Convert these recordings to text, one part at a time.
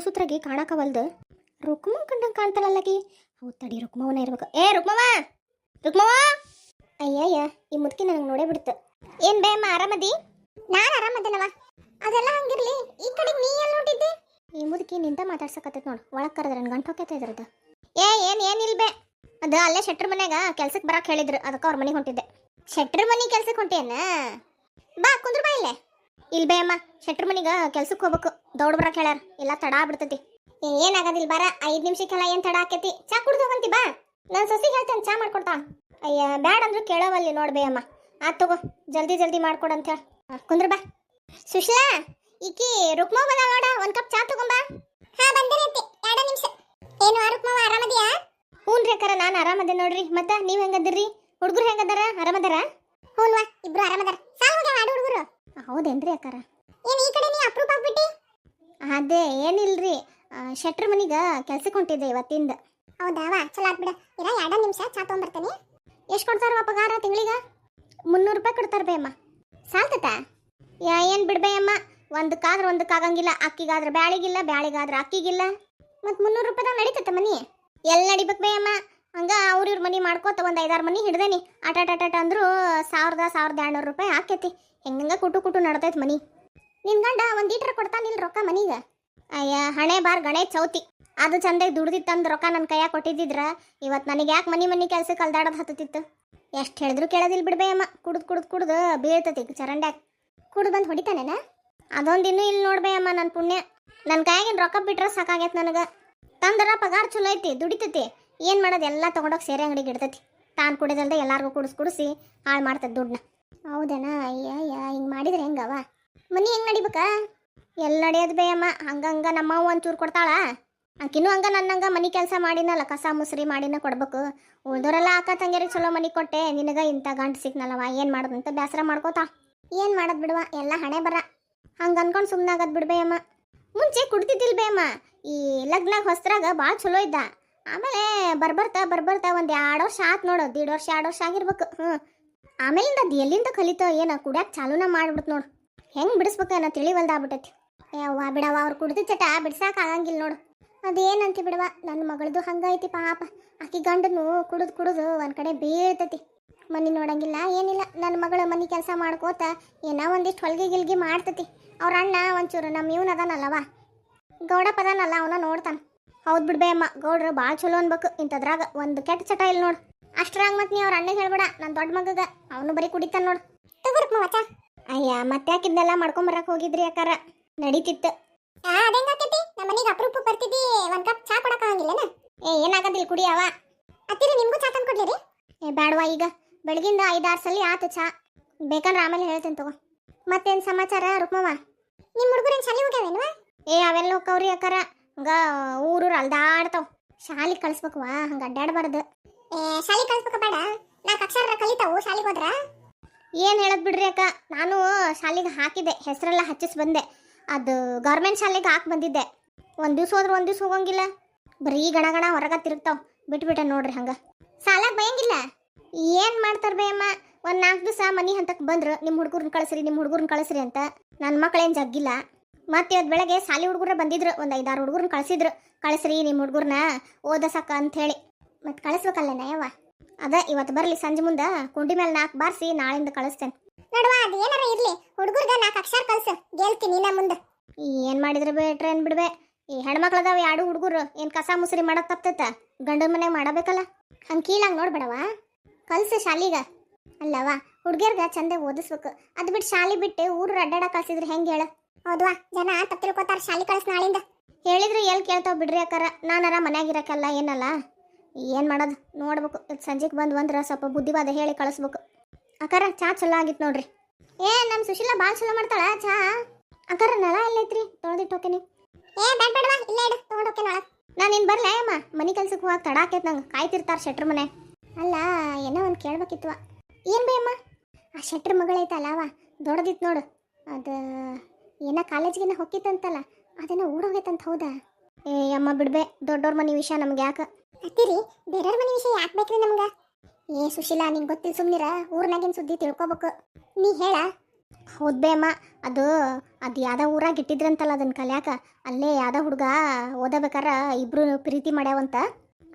ಸುಸುತ್ರಾಗಿ ಕಾಣಕವಲ್ದು. ರುಕ್ಮ ಕಂಡಂಗೆ ಕಾಣ್ತಾಳಲ್ಲಗಿ ಹೌದು ತಡಿ, ರುಕ್ಮವನ ಇರ್ಬೇಕು. ಏ, ರುಕ್ಮವ! ರುಕ್ಮವ! ಅಯ್ಯಯ್ಯ, ಈ ಮುದುಕಿ ನನಗೆ ನೋಡೇ ಬಿಡ್ತು. ಏನ್ ಬೇಮ್ಮ ಆರಾಮದಿ? ನಾನು ಆರಾಮದನವ. ಅದೆಲ್ಲ ಹಂಗಿರ್ಲಿ, ಈ ಕಡೆ ನೀ ಎಲ್ಲಿ ನೋಡಿದ್ದೆ? ಈ ಮುದುಕಿ ನಿಂತ ಮಾತಾಡ್ಸಕತ್ತೈತೆ ನೋಡು, ಒಳಗೆ ಕರೆದ್ರೆ ನನ್ನ ಗಂಟು ಹೋಗ್ತೈತೆ ಇದ್ರದ್ದು. ಏ, ಏನ್ ಏನಿಲ್ಲ ಬೇ ಅದು ಅಲ್ಲೇ ಶೆಟ್ರ್ ಮನೆಯಾಗ ಕೆಲ್ಸಕ್ಕೆ ಬರಕ್ಕೆ ಹೇಳಿದ್ರು, ಅದಕ್ಕೆ ಅವ್ರ ಮನೆಗೆ ಹೊಂಟಿದ್ದೆ. ಶೆಟ್ರ್ ಮನೆ ಕೆಲ್ಸಕ್ಕೆ ಹೊಂಟಿಯನ್ನ ಬಾ, ಕುಂದ್ರ ಬಾ ಇಲ್ಲೇ. ಇಲ್ಬೇ, ಅಮ್ಮ, ಶೆಟ್ರ್ ಮನೆಗ ಕೆಲ್ಸಕ್ಕೆ ಹೋಗ್ಬೇಕು. ದೌಡ್ ಬರಕ್ ಹೇಳ್ಯಾರ. ಇಲ್ಲ ತಡ ಆಗ್ಬಿಡ್ತೈತಿ. ಏನ್ ಏನಾಗೋದಿಲ್ಲ ಬಾರ? ಐದ್ ನಿಮಿಷಕ್ಕೆಲ್ಲ ಏನ್ ತಡ ಆಕೈತಿ? ಚಾ ಕುಡ್ದು ಹೋಗಂತಿ ಬಾ. ನಾನು ಸೊಸಿಗೆ ಹೇಳ್ತೇನೆ ಚಾ ಮಾಡ್ಕೊಡ್ತಾ. ಅಯ್ಯ, ಬ್ಯಾಡ ಅಂದ್ರು ಕೇಳವಲ್ಲಿ ನೋಡ್ಬೇ ಅಮ್ಮ ಆತ್ ತಗೋ, ಜಲ್ದಿ ಜಲ್ದಿ ಮಾಡ್ಕೊಡು ಅಂತ ಹೇಳಿ. ಕುಂದ್ರ ಬಾ. ಸುಶ್ಲಾ, ಈಕಿ ರುಕ್ಮೋ ಬಂದ ನೋಡ. ಒಂದ್ ಕಪ್ ಚಾ ತಗೊಂಬಾ. ಹಾ ಬಂದಿರತ್ತೆ ಎರಡು ನಿಮಿಷ. ಏನು, ಆ ರುಕ್ಮವ ಆರಾಮದಿಯಾ? ಹ್ಞೂನ್ರಿ ಅಕ್ಕಾರ, ನಾನು ಆರಾಮದೆ ನೋಡ್ರಿ. ಮತ್ತೆ ನೀವ್ ಹೆಂಗದಿರ್ರಿ? ಹುಡುಗರು ಹೆಂಗದಾರ? ಆರಾಮದಾರ? ಹ್ಞೂನ್ವಾ ಇಬ್ರು ಆರಾಮದಾರ. ಸಾಲ ಹೋಗ್ಯಾವ ಆಡು ಹುಡುಗರು. ಹೌದೇನ್ರಿ ಅಕ್ಕಾರ? ಏನ್, ಈ ಕಡೆ ನೀ ಅಪ್ರೂಪ್ ಆಗ್ಬಿಟ್ಟಿ? ಅದೇ ಏನಿಲ್ರಿ. ರೀ ಶೆಟ್ರ್ ಮನಿಗ ಕೆಲ್ಸಕ್ಕೆ ಹೊಂಟಿದ್ದೆ ಇವತ್ತಿಂದ. ಹೌದಾವ ಚಲೋ ಆತ್ ಬಿಡ. ಇರ ಎರಡ ನಿಮಿಷ ಚಾ ತಗೊಂಬರ್ತೇನೆ. ಎಷ್ಟು ಕೊಡ್ತಾರವ ಪಗಾರ ತಿಂಗಳಿಗೆ? ಮುನ್ನೂರು ರೂಪಾಯಿ ಕೊಡ್ತಾರ ಬೇಯಮ್ಮ ಸಾಲ್ತತ? ಯಾ ಏನು ಬಿಡ್ಬೇಯಮ್ಮ ಒಂದಕ್ಕಾದ್ರೆ ಒಂದಕ್ಕಾಗಂಗಿಲ್ಲ ಅಕ್ಕಿಗಾದ್ರೆ ಬ್ಯಾಳಿಗಿಲ್ಲ ಬ್ಯಾಳಿಗಾದ್ರೆ ಅಕ್ಕಿಗಿಲ್ಲ. ಮತ್ತು ಮುನ್ನೂರು ರೂಪಾಯಿದಾಗ ನಡೀತತ್ತ ಮನಿ? ಎಲ್ಲಿ ನಡಿಬೇಕು ಬೇಯಮ್ಮ ಹಂಗೆ ಹಂಗ ಅವ್ರ ಇವ್ರ ಮನಿ ಮಾಡ್ಕೋತ ಒಂದು ಐದಾರು ಮನಿ ಹಿಡ್ದೇನಿ. ಆಟಾಟಾಟಾಟ ಆಟ ಅಂದರೂ ಸಾವಿರದ ಸಾವಿರದ ಎರಡುನೂರು ರೂಪಾಯಿ ಆಕೈತಿ ಹೆಂಗಂಗ ಕುಟು ಕುಟು ನಡ್ತೈತೆ ಮನಿ. ನಿನ್ ಗಂಡ ಒಂದ್ ಲೀಟ್ರ್ ಕೊಡ್ತಾನಿಲ್ಲ ರೊಕ್ಕ ಮನೀಗ? ಅಯ್ಯ, ಹಣೆ ಬಾರ್ ಗಣೇ ಚೌತಿ. ಅದು ಚಂದಾಗಿ ದುಡ್ದಿತ್ತಂದ್ ರೊಕ್ಕ ನನ್ನ ಕೈಯಾಗ ಕೊಟ್ಟಿದ್ದಿದ್ರ ಇವತ್ತು ನನಗೆ ಯಾಕೆ ಮನಿ ಮನಿ ಕೆಲ್ಸಕ್ಕೆ ಅಲ್ದಾಡೋದು ಹತ್ತತಿತ್ತು ಎಷ್ಟು ಹೇಳಿದ್ರು ಕೇಳೋದಿಲ್ಲ ಬಿಡ್ಬೇ ಅಮ್ಮ. ಕುಡ್ದು ಕುಡ್ದು ಕುಡ್ದು ಬೀಳ್ತತಿ ಚರಂಡ್ಯಾಗ. ಕುಡ್ದು ಬಂದು ಹೊಡಿತಾನೇನ? ಅದೊಂದು ಇನ್ನೂ ಇಲ್ಲಿ ನೋಡ್ಬೇ ಅಮ್ಮ ನನ್ನ ಪುಣ್ಯ. ನನ್ನ ಕೈಯಾಗಿನ ರೊಕ್ಕ ಬಿಟ್ರೆ ಸಾಕಾಗೈತೆ ನನಗೆ. ತಂದರ ಪಗಾರ ಚಲೋ ಐತಿ, ದುಡಿತೈತಿ. ಏನು ಮಾಡೋದು ಎಲ್ಲ ತೊಗೊಂಡೋಗಿ ಸೇರೆ ಅಂಗಡಿಗೆ ಇಡ್ತೈತಿ. ತಾನು ಕುಡಿದಲ್ದೆ ಎಲ್ಲಾರ್ಗೂ ಕುಡಿಸ್ ಕುಡಿಸಿ ಹಾಳು ಮಾಡ್ತದೆ ದುಡ್ಡನ್ನ ಹೌದೇನಾ? ಅಯ್ಯ ಅಯ್ಯ ಹಿಂಗೆ ಮಾಡಿದ್ರೆ ಹೆಂಗವ ಮನಿ ಹೆಂಗ್ ನಡಿಬೇಕಾ? ಎಲ್ಲಿ ನಡೆಯೋದು ಬೇ ಅಮ್ಮ. ಹಂಗಂಗ ನಮ್ಮವ್ವ ಒಂಚೂರು ಕೊಡ್ತಾಳ? ಆಕಿನೂ ಹಂಗ ನನ್ನಂಗ ಮನಿ ಕೆಲಸ ಮಾಡಿನಲ್ಲ, ಕಸ ಮುಸ್ರಿ ಮಾಡಿನ ಕೊಡ್ಬೇಕು. ಉಳ್ದೋರೆಲ್ಲ ಅಕ್ಕ ತಂಗಿಯರಿಗೆ ಚಲೋ ಮನಿ ಕೊಟ್ಟೆ, ನಿನಗ ಇಂಥ ಗಂಟು ಸಿಕ್ನಲ್ಲವ ಏನು ಮಾಡೋದು ಅಂತ ಬೇಸರ ಮಾಡ್ಕೋತಾ. ಏನು ಮಾಡೋದು ಬಿಡುವ, ಎಲ್ಲ ಹಣೆ ಬರ. ಹಂಗೆ ಅನ್ಕೊಂಡು ಸುಮ್ಮನೆ ಆಗದ್ ಬಿಡ್ಬೇ ಅಮ್ಮ. ಮುಂಚೆ ಕುಡ್ತಿದ್ದಿಲ್ ಬೇಯಮ್ಮ ಈ ಲಗ್ನ ಹೊಸ್ತ್ರಾಗ ಭಾಳ ಚಲೋ ಇದ್ದ. ಆಮೇಲೆ ಬರ್ಬರ್ತಾ ಬರ್ಬರ್ತಾ ಒಂದು ಎರಡು ವರ್ಷ ಆತ್ ನೋಡು, ದೀಡ್ ವರ್ಷ ಎರಡು ವರ್ಷ ಆಗಿರ್ಬೇಕು. ಹ್ಞೂ ಆಮೇಲಿಂದ ಅದು ಎಲ್ಲಿಂದ ಕಲಿತೋ, ಏನ ಕುಡಿಯಕ್ಕೆ ಚಾಲೂನ ಮಾಡ್ಬಿಡ್ತು ನೋಡು. ಹೆಂಗೆ ಬಿಡಿಸ್ಬೇಕು ಅನ್ನೋ ತಿಳಿವಲ್ದಾಗ್ಬಿಟ್ಟೈತಿ ಯವ್ವ ಬಿಡವ ಅವ್ರು ಕುಡ್ದು ಚಟ ಬಿಡ್ಸಾಕ ಆಗಂಗಿಲ್ಲ ನೋಡು. ಅದೇನಂತಿ ಬಿಡವ ನನ್ನ ಮಗಳದು ಹಂಗೈತಿ ಪಾಪ. ಆಕಿ ಗಂಡನು ಕುಡಿದು ಕುಡಿದು ಒಂದು ಕಡೆ ಬೀಳ್ತೈತಿ. ಮನೆ ನೋಡಂಗಿಲ್ಲ, ಏನಿಲ್ಲ. ನನ್ನ ಮಗಳು ಮನೆ ಕೆಲಸ ಮಾಡ್ಕೋತ ಏನೋ ಒಂದಿಷ್ಟು ಹೊಲ್ಗೆ ಗಿಲ್ಗಿ ಮಾಡ್ತತಿ. ಅವ್ರ ಅಣ್ಣ ಒಂಚೂರು ನಮ್ಮ ಇವನ್ ಅದಾನಲ್ಲವ. ಗೌಡಪ್ಪ ಅದಾನಲ್ಲ, ಅವನ ನೋಡ್ತಾನೆ. ಹೌದು ಬಿಡ್ಬೇ ಅಮ್ಮ, ಗೌಡ್ರು ಭಾಳ ಚಲೋ ಅನ್ಬೇಕು. ಇಂಥದ್ರಾಗ ಒಂದು ಕೆಟ್ಟ ಚಟ ಇಲ್ಲ ನೋಡು. ಅಷ್ಟರಾಗ ಮತ್ತೆ ನೀ ಅವ್ರ ಅಣ್ಣಗೆ ಹೇಳ್ಬೇಡ ನನ್ನ ದೊಡ್ಡ ಮಗಗ. ಅವನು ಬರೀ ಕುಡಿತಾನೆ ನೋಡು. ತಗೋರಪ್ಪ ಮಚ್ಚ. ಅಯ್ಯ ಮತ್ತೆ ಯಾಕಿದ್ನೆಲ್ಲ ಮಾಡ್ಕೊಂಬರಕ್ ಹೋಗಿದ್ರಿ ಅಕ್ಕಾರ ನಡೀತಿತ್ತು. ಅದೇಂಗಾಕೈತಿ ನಮ್ಮ ಮನೆಗೆ ಅಪರೂಪ ಬರ್ತಿದ್ದಿ ಒಂದ್ ಕಪ್ ಚಾ ಕೊಡಕ ಆಗಂಗಿಲ್ಲನ? ಏ ಏನಾಗದಿಲ್ಲ ಕುಡಿಯವ ಅತ್ತಿರಿ ನಿಮ್ಗೂ ಚಾ ತಂದು ಕೊಡ್ಲಿ ಏ ಬ್ಯಾಡವಾ ಈಗ. ಬೆಳಗಿಂದ ಐದಾರು ಸಲ ಆತು ಚಾ. ಬೇಕಂದ್ರೆ ಆಮೇಲೆ ಹೇಳ್ತೇನೆ ತಗೋ. ಮತ್ತೇನು ಸಮಾಚಾರ ರುಕ್ಮವ್ವ? ನಿಮ್ಮ ಹುಡುಗರೇನು ಶಾಲೆ ಹೋಗ್ಯಾವೇನು ಏ ಅವೆಲ್ಲ ಹೋಗ್ಕವ್ರಿ ಅಕ್ಕಾರ ಹಂಗ ಊರು ಅಲ್ದಾಡ್ತಾವ. ಶಾಲಿ ಕಳಿಸ್ಬೇಕವಾ ಹಂಗ ಅಡ್ಡಾಡಬಾರ್ದು. ಏ ಶಾಲಿ ಕಳಿಸ್ಬೇಕ ಬೇಡ. ನಾಲ್ಕು ಅಕ್ಷರ ಕಲಿತಾವು ಶಾಲಿಗೆ ಹೋದ್ರ? ಏನು ಹೇಳೋದು ಬಿಡ್ರಿ ಅಕ್ಕ? ನಾನು ಶಾಲೆಗೆ ಹಾಕಿದೆ ಹೆಸರೆಲ್ಲ ಹಚ್ಚಿಸಿ ಬಂದೆ. ಅದು ಗೌರ್ಮೆಂಟ್ ಶಾಲೆಗೆ ಹಾಕಿ ಬಂದಿದ್ದೆ. ಒಂದು ದಿವ್ಸ ಹೋದ್ರೆ ಒಂದು ದಿವ್ಸ ಹೋಗಂಗಿಲ್ಲ. ಬರೀ ಗಣ ಗಣ ಹೊರಗ ತಿರುಗ್ತಾವ್. ಬಿಟ್ಬಿಟ್ಟೆ ನೋಡ್ರಿ ಹಂಗ. ಸಾಲಾಗ ಬಯಂಗಿಲ್ಲ? ಏನು ಮಾಡ್ತಾರ ಬೇಯಮ್ಮ? ಒಂದು ನಾಲ್ಕು ದಿವಸ ಮನೆ ಹಂತಕ್ಕೆ ಬಂದ್ರು ನಿಮ್ಮ ಹುಡುಗರನ್ನ ಕಳಿಸ್ರಿ ನಿಮ್ಮ ಹುಡುಗರನ್ನ ಕಳಿಸ್ರಿ ಅಂತ. ನನ್ನ ಮಕ್ಕಳೇನು ಜಗ್ಗಿಲ್ಲ. ಮತ್ತೆ ಇವತ್ತು ಬೆಳಗ್ಗೆ ಶಾಲೆ ಹುಡುಗರ ಬಂದಿದ್ರು, ಒಂದು ಐದಾರು ಹುಡುಗರನ್ನ ಕಳಿಸಿದ್ರು. ಕಳಿಸ್ರಿ ನಿಮ್ಮ ಹುಡುಗರನ್ನ ಓದಸಕ್ಕ ಅಂತ ಹೇಳಿ. ಮತ್ತೆ ಕಳಿಸ್ಬೇಕಲ್ಲ ನಯವ್ವ ಅದ ಇವತ್ತು ಬರಲಿ ಸಂಜೆ ಮುಂದೆ. ಕುಂಡಿ ಮೇಲೆ ನಾಲ್ಕು ಬಾರಿಸಿ ನಾಳಿಂದ ಕಳಿಸ್ತೇನೆ. ನಡುವ ಅದು ಏನಾರ ಇರ್ಲಿ, ಹುಡುಗರ್ಗ ನಾಲ್ಕು ಅಕ್ಷರ ಕಲ್ಸು. ಗೆಲ್ತೀನಿ ನಾ ಮುಂದೆ. ಏನು ಮಾಡಿದ್ರೆ ಬೇಟ್ರೆ ಏನ್ ಬಿಡ್ಬೆ ಈ ಹೆಣ್ಮಕ್ಳದಾವ ಎರಡು ಹುಡುಗರು, ಏನು ಕಸ ಮುಸ್ರಿ ಮಾಡಕ್ ತಪ್ತೈತ? ಗಂಡನ ಮನೆಗೆ ಮಾಡಬೇಕಲ್ಲ? ಹಂಗೆ ಕೀಳಂಗೆ ನೋಡ್ಬೇಡವ? ಕಲ್ಸು ಶಾಲಿಗ. ಅಲ್ಲವ ಹುಡುಗಿಯರ್ಗ ಚಂದ ಓದಿಸ್ಬೇಕು. ಅದು ಬಿಟ್ಟು ಶಾಲಿ ಬಿಟ್ಟು ಊರು ಅಡ್ಡಾಡ ಕಳ್ಸಿದ್ರೆ ಹೆಂಗೆ ಹೇಳ? ಹೌದ್ವಾ? ಜನ ತಪ್ಪು ಶಾಲಿ ಕಳ್ಸ ನಾಳಿಂದ. ಹೇಳಿದ್ರು ಎಲ್ಲಿ ಕೇಳ್ತಾವ ಬಿಡ್ರಿ ಅಕ್ಕಾರ. ನಾನಾರ ಮನ್ಯಾಗಿರಕ್ಕಲ್ಲ ಏನಲ್ಲ? ಏನು ಮಾಡೋದು? ನೋಡ್ಬೇಕು. ಸಂಜೆಗೆ ಬಂದು ಬಂದ್ರೆ ಸ್ವಲ್ಪ ಬುದ್ಧಿವಾದ ಹೇಳಿ ಕಳಿಸ್ಬೇಕು. ಅಕ್ಕಾರ, ಚಾ ಚಲೋ ಆಗಿತ್ತು ನೋಡ್ರಿ. ಏ ನಮ್ಮ ಸುಶೀಲಾ ಭಾಳ ಚಲೋ ಮಾಡ್ತಾಳ ಚಾ? ಅಕ್ಕಾರ, ನಳ ಎಲ್ಲೈತ್ರಿ? ತೊಳೆದಿಟ್ಟು ಹೋಗ್ತೀನಿ ಏ ಬೇಡ ಬೇಡವಾ ಇಲ್ಲೇ ಇಡು, ತೊಗೊಂಡು ನಾನು ಇನ್ನು ಬರಲೇ ಅಮ್ಮ. ಮನೆ ಕೆಲ್ಸಕ್ಕೆ ಹೋಗಕ್ಕೆ ತಡ ಆಕೈತೆ ನಂಗೆ. ಕಾಯ್ತಿರ್ತಾರೆ ಶೆಟ್ರ್ ಮನೆ. ಅಲ್ಲ, ಏನೋ ಒಂದು ಕೇಳ್ಬೇಕಿತ್ತು ಏನು ಬೇ ಅಮ್ಮ? ಆ ಶೆಟ್ರ್ ಅವ. ದೊಡ್ಡದಿತ್ತು ನೋಡು. ಅದು, ಏನೋ ಕಾಲೇಜ್ಗಿನ ಹೊಕ್ಕಿತ್ತಂತಲ್ಲ ಅದನ್ನ ಊಡೋಗೈತಂತ ಹೌದಾ? ಏ, ಅಮ್ಮ ಬಿಡ್ಬೆ. ದೊಡ್ಡವ್ರ ಮನೆ ವಿಷಯ ನಮ್ಗೆ ಯಾಕೆ? ಅತ್ತಿರಿ ಬೇರೆಯವ್ರ ಮನೆ ವಿಷಯ ಯಾಕೆ ಬೇಕ್ರಿ ನಮ್ಗೆ? ಏ ಸುಶೀಲಾ, ನಿಂಗೆ ಗೊತ್ತಿಲ್ಲ ಸುಮ್ಮನಿರ ಊರ್ನಾಗಿನ ಸುದ್ದಿ ತಿಳ್ಕೊಬೇಕು. ನೀ ಹೇಳ. ಹೌದ್ ಬೇ ಅಮ್ಮ ಅದು ಅದು ಯಾವ್ದೋ ಊರಾಗ ಇಟ್ಟಿದ್ರಂತಲ್ಲ ಅದನ್ನ ಕಲ್ಯಾಕ. ಅಲ್ಲೇ ಯಾವ್ದೋ ಹುಡುಗ ಓದಬೇಕಾರ ಇಬ್ರು ಪ್ರೀತಿ ಮಾಡ್ಯಾವಂತ.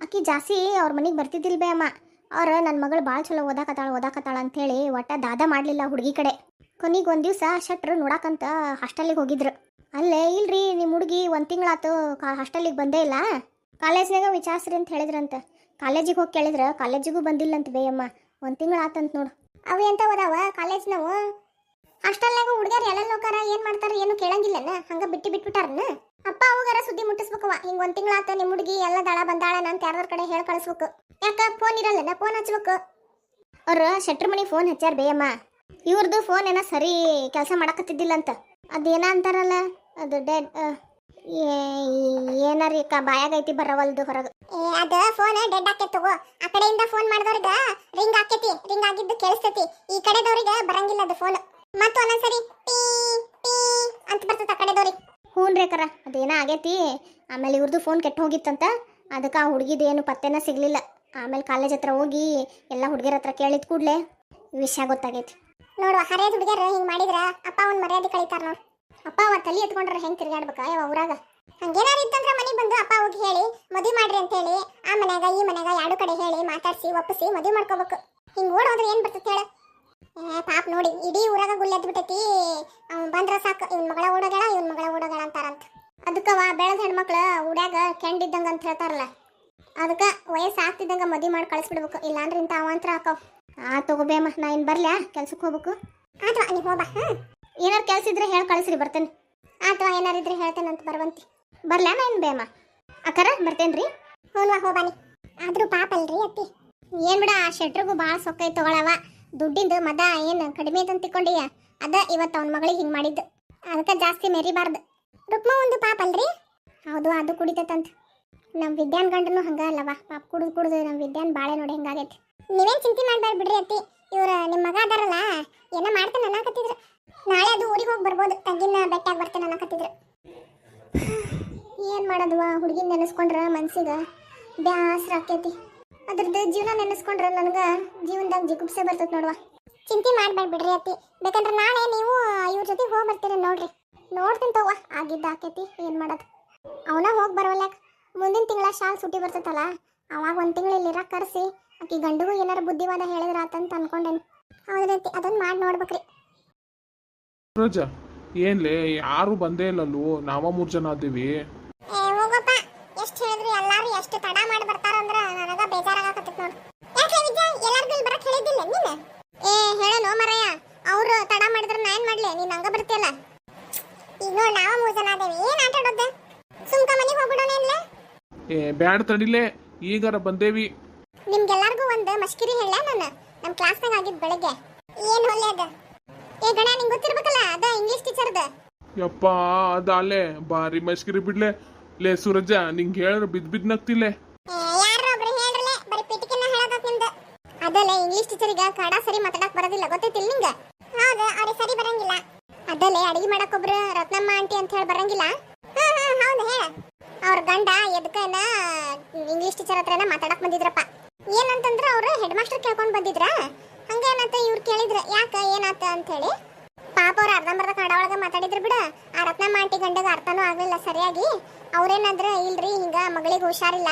ಆಕಿ ಜಾಸ್ತಿ ಅವ್ರ ಮನೆಗೆ ಬರ್ತಿದ್ದಿಲ್ಲ ಬೇ ಅಮ್ಮ ಅವ್ರ ನನ್ನ ಮಗಳು ಭಾಳ ಚಲೋ ಓದಾಕತ್ತಾಳ ಓದಾಕತ್ತಾಳ ಅಂಥೇಳಿ ಒಟ್ಟ ದಾದ ಮಾಡಲಿಲ್ಲ ಹುಡುಗಿ ಕಡೆ. ಕೊನೆಗೆ ಒಂದು ದಿವಸ ಶಟ್ರು ನೋಡಾಕಂತ ಹಾಸ್ಟೆಲಿಗೆ ಹೋಗಿದ್ರು. ಅಲ್ಲೇ, ಇಲ್ರಿ ನಿಮ್ಮ ಹುಡುಗಿ ಒಂದು ತಿಂಗಳಾತು ಕಾ, ಹಾಸ್ಟೆಲಿಗೆ ಬಂದೇ ಇಲ್ಲ? ಕಾಲೇಜ್ನಾಗ ವಿಚಾರಿಸ್ರಿ ಅಂತ ಹೇಳಿದ್ರಂತ. ಕಾಲೇಜಿಗೆ ಹೋಗಿ ಕೇಳಿದ್ರೆ, ಕಾಲೇಜಿಗೂ ಬಂದಿಲ್ಲ ಅಂತ ಬೇಯಮ್ಮ ಒಂದು ತಿಂಗಳು ಆತಂತ ನೋಡು. ಅವು ಎಂತ ಓದಾವ? ಕಾಲೇಜ್ ನಾವು? ಹಾಸ್ಟೆಲ್ನಾಗ ಹುಡುಗರು ಎಲ್ಲ ನೋಕಾರ ಏನು ಮಾಡ್ತಾರೆ ಏನು ಕೇಳಂಗಿಲ್ಲನ? ಹಂಗೆ ಬಿಟ್ಟು ಬಿಟ್ಬಿಟ್ಟಾರನ? ಅಪ್ಪ ಅವಾಗಾರ ಸುದ್ದಿ ಮುಟ್ಟಿಸ್ಬೇಕವ ಹಿಂಗೆ ಒಂದು ತಿಂಗಳಾತ ನಿಮ್ಮ ಹುಡುಗಿ, ಎಲ್ಲ ದಳ ಬಂದಾಳ ಅಂತ ಯಾರ್ದಾರ ಕಡೆ ಹೇಳಿ ಕಳಿಸ್ಬೇಕು. ಯಾಕ ಫೋನ್ ಇರಲ್ಲನ? ಫೋನ್ ಹಚ್ಬೇಕು. ಅವ್ರ ಶೆಟ್ರ್ ಮನೆ ಫೋನ್ ಹಚ್ಚಾರ ಬೇಯಮ್ಮ ಇವ್ರದ್ದು ಫೋನ್ ಏನೋ ಸರಿ ಕೆಲಸ ಮಾಡಕತ್ತಿದ್ದಿಲ್ಲ ಅಂತ ಅದೇನ ಅಂತಾರಲ್ಲ? ಅದು ಡೆಡ್ ಏನಾರಿ ಅಕ್ಕ ಬಾಯಾಗೈತಿ ಬರವಲ್ದು ಹೊರಗೆ. ಅದ ಫೋನ್ ಡೆಡ್ ಆಕೈತಿ ತಗೋ. ಆ ಕಡೆಯಿಂದ ಫೋನ್ ಮಾಡಿದವ್ರಿಗೆ ರಿಂಗ್ ಆಕೈತಿ ರಿಂಗ್ ಆಗಿದ್ದು ಕೇಳಿಸ್ತೈತಿ. ಈ ಕಡೆದವ್ರಿಗೆ ಬರಂಗಿಲ್ಲ ಅದು ಫೋನ್ ಮತ್ತು ಒಂದೊಂದ್ಸರಿ ಪೀ ಪೀ ಅಂತ ಬರ್ತೈತೆ ಆ ಕಡೆದವ್ರಿಗೆ. ಹ್ಞೂ ರೇಕರ ಅದೇನ ಆಗೈತಿ? ಆಮೇಲೆ ಇವ್ರದ್ದು ಫೋನ್ ಕೆಟ್ಟು ಹೋಗಿತ್ತಂತ ಅದಕ್ಕೆ ಆ ಹುಡುಗಿದು ಏನು ಪತ್ತೆನ ಸಿಗ್ಲಿಲ್ಲ. ಆಮೇಲೆ ಕಾಲೇಜ್ ಹತ್ರ ಹೋಗಿ ಎಲ್ಲ ಹುಡುಗಿರ ಹತ್ರ ಕೇಳಿದ ಕೂಡಲೇ ವಿಷಯ ಗೊತ್ತಾಗೈತಿ. ನೋಡುವ ಹರಿಯದ ಹುಡುಗಿಯರು ಹಿಂಗೆ ಮಾಡಿದ್ರ ಅಪ್ಪ ಅವ್ನ ಮರ್ಯಾದೆ ಕಳೀತಾರ ನೋಡು. ಅಪ್ಪ ಅವ ತಲೆ ಎತ್ಕೊಂಡ್ರೆ ಹೆಂಗೆ ತಿರ್ಗಾಡ್ಬೇಕಾ? ಯಾವ ಊರಾಗ. ಹಂಗೇನಾರು ಇತ್ತಂದ್ರೆ ಮನೆಗೆ ಬಂದು ಅಪ್ಪ ಹೋಗಿ ಹೇಳಿ, ಮದುವೆ ಮಾಡ್ರಿ ಅಂತ ಹೇಳಿ, ಆ ಮನ್ಯಾಗ, ಈ ಮನ್ಯಾಗ ಎರಡು ಕಡೆ ಹೇಳಿ ಮಾತಾಡ್ಸಿ, ಒಪ್ಪಿಸಿ ಮದುವೆ ಮಾಡ್ಕೋಬೇಕು. ಹಿಂಗೆ ಓಡ್ ಹೋದ್ರೆ ಏನು ಬರ್ತೈತೆ ಹೇಳು ಏ, ಪಾಪ ನೋಡಿ, ಇಡೀ ಊರಾಗ ಗುಲ್ಲೆದ್ದು ಬಿಟ್ಟೈತಿ. ಅವ್ನು ಬಂದ್ರೆ ಸಾಕು. ಇವ್ನ ಮಗಳ ಓಡೋಗಳ ಇವ್ನ ಮಗಳ ಓಡೋಗಳ ಅಂತಾರಂತ. ಅದಕ್ಕವ ಬೆಳೆದ ಹೆಣ್ಮಕ್ಳು ಉಡ್ಯಾಗ ಕೆಂಡಿದ್ದಂಗೆ ಅಂತ ಹೇಳ್ತಾರಲ್ಲ. ಅದಕ್ಕೆ ವಯಸ್ಸು ಆಗ್ತಿದ್ದಂಗ ಮದುವೆ ಮಾಡಿ ಕಳಿಸ್ಬಿಡ್ಬೇಕು. ಇಲ್ಲಾಂದ್ರೆ ಇಂಥ ಅವಾಂತರ ಹಾಕೋ ಆ ತಗೋಬೇಮ್ಮ ನಾ ಇನ್ನು ಬರ್ಲ್ಯಾ? ಕೆಲ್ಸಕ್ಕೆ ಹೋಗ್ಬೇಕು. ಆಯ್ತು ನೀವು ಹೋಗ್ಬಾ. ಹಾಂ ಏನಾರು ಕೆಲಸ ಇದ್ರೆ ಹೇಳಿ ಕಳಿಸ್ರಿ ಬರ್ತೇನೆ ಅಥವಾ ಏನಾರು ಇದ್ರೆ ಹೇಳ್ತೇನೆ ಅಂತ ಬರುವಂತಿ. ಬರ್ಲಾ ಏನು ಬೇಮ? ಅಕ್ಕರ ಬರ್ತೇನೆ ರೀ ಹ್ಞೂ ಹೋಗ್ಬಾನಿ ಆದ್ರೂ ಪಾಪ ಅಲ್ರಿ ಅತ್ತಿ. ಏನು ಬಿಡ, ಆ ಶೆಟ್ರಿಗೂ ಭಾಳ ಸೊಕ್ಕೈ ತಗೊಳವ. ದುಡ್ಡಿಂದು ಮದ ಏನು ಕಡಿಮೆ ಅಂತ ತಿಕ್ಕೊಂಡೀಯ ಅದ ಇವತ್ತು ಅವನ ಮಗಳಿಗೆ ಹಿಂಗೆ ಮಾಡಿದ್ದು. ಅದಕ್ಕೆ ಜಾಸ್ತಿ ಮೆರಿಬಾರ್ದು. ರುಕ್ಮ ಒಂದು ಪಾಪ ಅಲ್ರಿ? ಹೌದು, ಅದು ಕುಡಿತೈತಂತ. ನಮ್ಮ ವಿದ್ಯಾನ್ ಗಂಡನು ಹಂಗ ಅಲ್ಲವ. ಪಾಪ ಕುಡಿದು ಕುಡಿದು ನಮ್ಮ ವಿದ್ಯಾನ್ ಬಾಳೆ ನೋಡಿ ಹೆಂಗಾಗೈತಿ. ನೀವೇನು ಚಿಂತೆ ಮಾಡಬೇಡ ಬಿಡ್ರಿ ಅತ್ತಿ. ಇವ್ರ ನಿಮ್ಮ ಮಗ ಅದಾರಲ್ಲ, ಏನೋ ಮಾಡ್ತಾನೆ ಅನ್ನಕತ್ತಿದ್ರು. ಹೋಗಿ ಬರ್ಬೋದು. ತಂಗಿನ ಬೆಟ್ಟಾಗಿ ಬರ್ತೇನೆ ಅನ್ನಕತ್ತಿದ್ರು. ಏನು ಮಾಡೋದು ಹುಡುಗಿನ ನೆನೆಸ್ಕೊಂಡ್ರೆ ಮನ್ಸಿಗೆ ಬ್ಯಾಸ್ರ ಆಕೈತಿ. ಅದ್ರದ್ದು ಜೀವನ ನೆನೆಸ್ಕೊಂಡ್ರೆ ನನಗೆ ಜೀವನದಾಗ ಜಿಗುಪ್ಸೆ ಬರ್ತೈತೆ ನೋಡುವ. ಚಿಂತೆ ಮಾಡ್ಬೇಡ ಬಿಡ್ರಿ ಅತ್ತಿ. ಬೇಕಂದ್ರೆ ನಾಳೆ ನೀವು ಇವ್ರ ಜೊತೆ ಹೋಗಿ ಬರ್ತೀರಿ ನೋಡ್ರಿ. ನೋಡ್ತೀನಿ ತಗೋ ಆಗಿದ್ದ ಆಕೈತಿ, ಏನು ಮಾಡೋದು? ಅವನ ಹೋಗಿ ಬರೋಲ್ಲ ಮುಂದಿನ ತಿಂಗಳ ಶಾಲ್ ಸುಟ್ಟಿ ಬರ್ತೈತಲ್ಲ, ಅವಾಗ ಒಂದು ತಿಂಗಳು ಇಲ್ಲಿ ಇರಕ್ಕೆ ಕರೆಸಿ, ಆಕಿ ಗಂಡಿಗೂ ಏನಾರ ಬುದ್ಧಿವಾದ ಹೇಳಿದ್ರ ಆತಂತ ಅನ್ಕೊಂಡೇನಿ. ಹೌದೈತಿ ಅದನ್ನ ಮಾಡಿ ನೋಡ್ಬೇಕ್ರಿ. ರಜ ಏನ್ಲೇ ಯಾರು ಬಂದೇ ಇಲ್ಲ ನಾವ ಮೂರ್ ಜನ ಹೋಗಪ್ಪ ಎಷ್ಟು ಹೇಳಿದ್ರು ಎಲ್ಲಾರು ಎಷ್ಟು ತಡ ಮಾಡಿ ಬರ್ತಾರಂದ್ರ ನನಗ ಬೇಜಾರಾಗಕತ್ತೈತಿ ನೋಡು. ಯಾಕೆ ಎಲ್ಲಾರ್ಗೂ ಇಲ್ಲಿ ಬರಕ್ ಹೇಳಿದ್ದಿಲ್ಲ ನೀನು? ಏ ಹೇಳನೋ ಮರಯ್ಯ ಅವ್ರು ತಡ ಮಾಡಿದ್ರೆ ನಾ ಏನ್ ಮಾಡ್ಲಿ ನೀನ್ ಹಂಗ ಬರ್ತಿಯಲ್ಲ. ಈಗ ನೋಡ್ ನಾವ ಮೂರ್ ಜನ ಅದೇವಿ ಏನ್ ಆಟ ಆಡೋದು? ಸುಮ್ಕ ಮನೆಗೆ ಹೋಗ್ಬಿಡೋಣ ಇಲ್ಲ ಏ ಬ್ಯಾಡ್ ತಡಿಲೇ ಈಗಾರ ಬಂದೇವಿ. ನಿಮ್ಗೆಲ್ಲಾರ್ಗು ಒಂದು ಮಸ್ಕಿರಿ ಹೇಳ ನಾನು? ನಮ್ಮ ಕ್ಲಾಸ್ನಾಗ ಆಗಿದ್ ಬೆಳಗ್ಗೆ. ಏನ್ ಅದ? ಏ ಗಣ ನಿಂಗೆ ಗೊತ್ತಿರಬೇಕಲ್ಲ ಅದ ಇಂಗ್ಲಿಷ್ ಟೀಚರ್ದ ಯಪ್ಪ ಅದಾಲೆ ಬಾರಿ ಮಸ್ಕಿರಿ ಬಿಡ್ಲೆ. ಲೇ ಸೂರಜ ನಿಂಗೆ ಹೇಳ್ರು ಬಿದ್ ಬಿದ್ ನಗ್ತಿಲ್ಲೇ. ಯಾರು ಒಬ್ರು ಹೇಳ್ರಲೆ ಬರೀ ಪಿಟಿಕಿನ ಹೇಳೋದ ನಿಮ್ದು. ಅದಲ್ಲ ಇಂಗ್ಲಿಷ್ ಟೀಚರಿಗೆ ಕಾಡ ಸರಿ ಮಾತಾಡಕ್ ಬರೋದಿಲ್ಲ ಗೊತ್ತೈತಿಲ್ಲ ನಿಂಗೆ? ಹೌದು ಅವ್ರಿಗೆ ಸರಿ ಬರಂಗಿಲ್ಲ. ಅದಲ್ಲೇ ಅಡಿಗೆ ಮಾಡಕ್ ಒಬ್ರು ರತ್ನಮ್ಮ ಆಂಟಿ ಅಂತ ಹೇಳಿ ಬರಂಗಿಲ್ಲ? ಹಾ ಹಾ ಹೌದು ಹೇಳ. ಅವ್ರ ಗಂಡ ಎದಕ್ಕನ ಇಂಗ್ಲಿಷ್ ಟೀಚರ್ ಹತ್ರನ ಮಾತಾಡಕ್ ಬಂದಿದ್ರಪ್ಪ. ಏನಂತಂದ್ರೆ ಅವ್ರು ಹೆಡ್ ಮಾಸ್ಟರ್ ಕೇಳ್ಕೊಂಡು ಬಂದಿದ್ರ? ಇವ್ರು ಕೇಳಿದ್ರ ಯಾಕ ಏನಾತ ಅಂತ ಹೇಳಿ ಪಾಪ ಅವ್ರ ಅರ್ಧಂಬರ್ಧ ಕನ್ನಡ ಒಳಗ ಮಾತಾಡಿದ್ರು ಬಿಡ. ಆ ರತ್ನ ಮಾಂಟಿ ಗಂಡಗ ಅರ್ಥನೂ ಆಗಲಿಲ್ಲ ಸರಿಯಾಗಿ. ಅವ್ರೇನಾದ್ರ ಇಲ್ರಿ ಹಿಂಗ ಮಗಳಿಗೆ ಹುಷಾರಿಲ್ಲ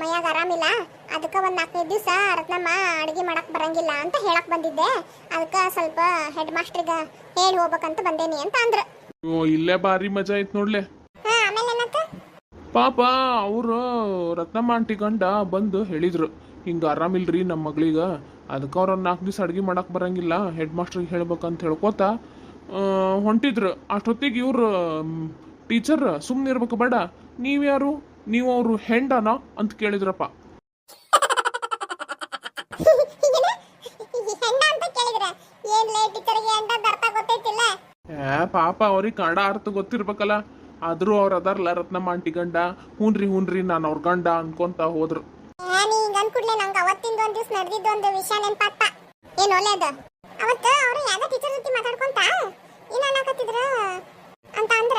ಮೈಯಾಗ ಆರಾಮಿಲ್ಲ. ಅದಕ್ಕೆ ಒಂದ್ ನಾಲ್ಕೈದು ದಿವಸ ರತ್ನಮ್ಮ ಅಡಿಗೆ ಮಾಡಕ್ ಬರಂಗಿಲ್ಲ ಅಂತ ಹೇಳಕ್ ಬಂದಿದ್ದೆ. ಅದಕ್ಕೆ ಸ್ವಲ್ಪ ಹೆಡ್ ಮಾಸ್ಟ್ರಿಗ ಹೇಳಿ ಹೋಗ್ಬೇಕಂತ ಬಂದೇನಿ ಅಂತ ಅಂದ್ರ. ಓ ಇಲ್ಲೇ ಬಾರಿ ಮಜಾ ಐತ್ ನೋಡ್ಲೆ. ಹಾ ಆಮೇಲೆ ಪಾಪ ಅವರು ರತ್ನಮ್ಮ ಆಂಟಿ ಗಂಡ ಬಂದು ಹೇಳಿದ್ರು ಹಿಂಗ ಆರಾಮಿಲ್ರಿ ನಮ್ಮ ಮಗಳೀಗ. ಅದಕ್ಕೆ ಅವ್ರ ನಾಲ್ಕು ದಿವಸ ಅಡ್ಗೆ ಮಾಡಕ್ ಬರಂಗಿಲ್ಲ ಹೆಡ್ ಮಾಸ್ಟ್ರಿಗೆ ಹೇಳ್ಬೇಕಂತ ಹೇಳ್ಕೊತ ಹೊಂಟಿದ್ರು. ಅಷ್ಟೊತ್ತಿಗೆ ಇವ್ರು ಟೀಚರ್ ಸುಮ್ಮನೆ ಇರ್ಬೇಕು, ಬೇಡ. ನೀವ್ಯಾರು? ನೀವು ಅವರು ಹೆಂಡನ ಅಂತ ಕೇಳಿದ್ರಪ್ಪ. ಏ, ಪಾಪ ಅವ್ರಿಗೆ ಕನ್ನಡ ಅರ್ಥ ಗೊತ್ತಿರ್ಬೇಕಲ್ಲ. ಆದ್ರೂ ಅವ್ರು ಅದಾರಲ್ಲ ರತ್ನಮ್ಮ ಆಂಟಿ ಗಂಡ. ಹುನ್ರಿ ಹುನ್ರಿ, ನಾನು ಅವ್ರ ಗಂಡ ಅನ್ಕೊಂತ ಹೋದ್ರು. ಹಿಂಗ ನಂಗೆ ಅವತ್ತಿಂದ ಒಂದು ದಿವಸ ನಡೆದಿದ್ದ ಒಂದು ವಿಷಯ ನೆನ್ಪಾತ ಏನು ಒಳ್ಳೇದು? ಅವತ್ತು ಅವ್ರು ಯಾವ್ದೋ ಟೀಚರ್ ಜೊತೆ ಮಾತಾಡ್ಕೊಂತ ಏನು ಅನ್ನಕತ್ತಿದ್ರ? ಅಂತ ಅಂದ್ರ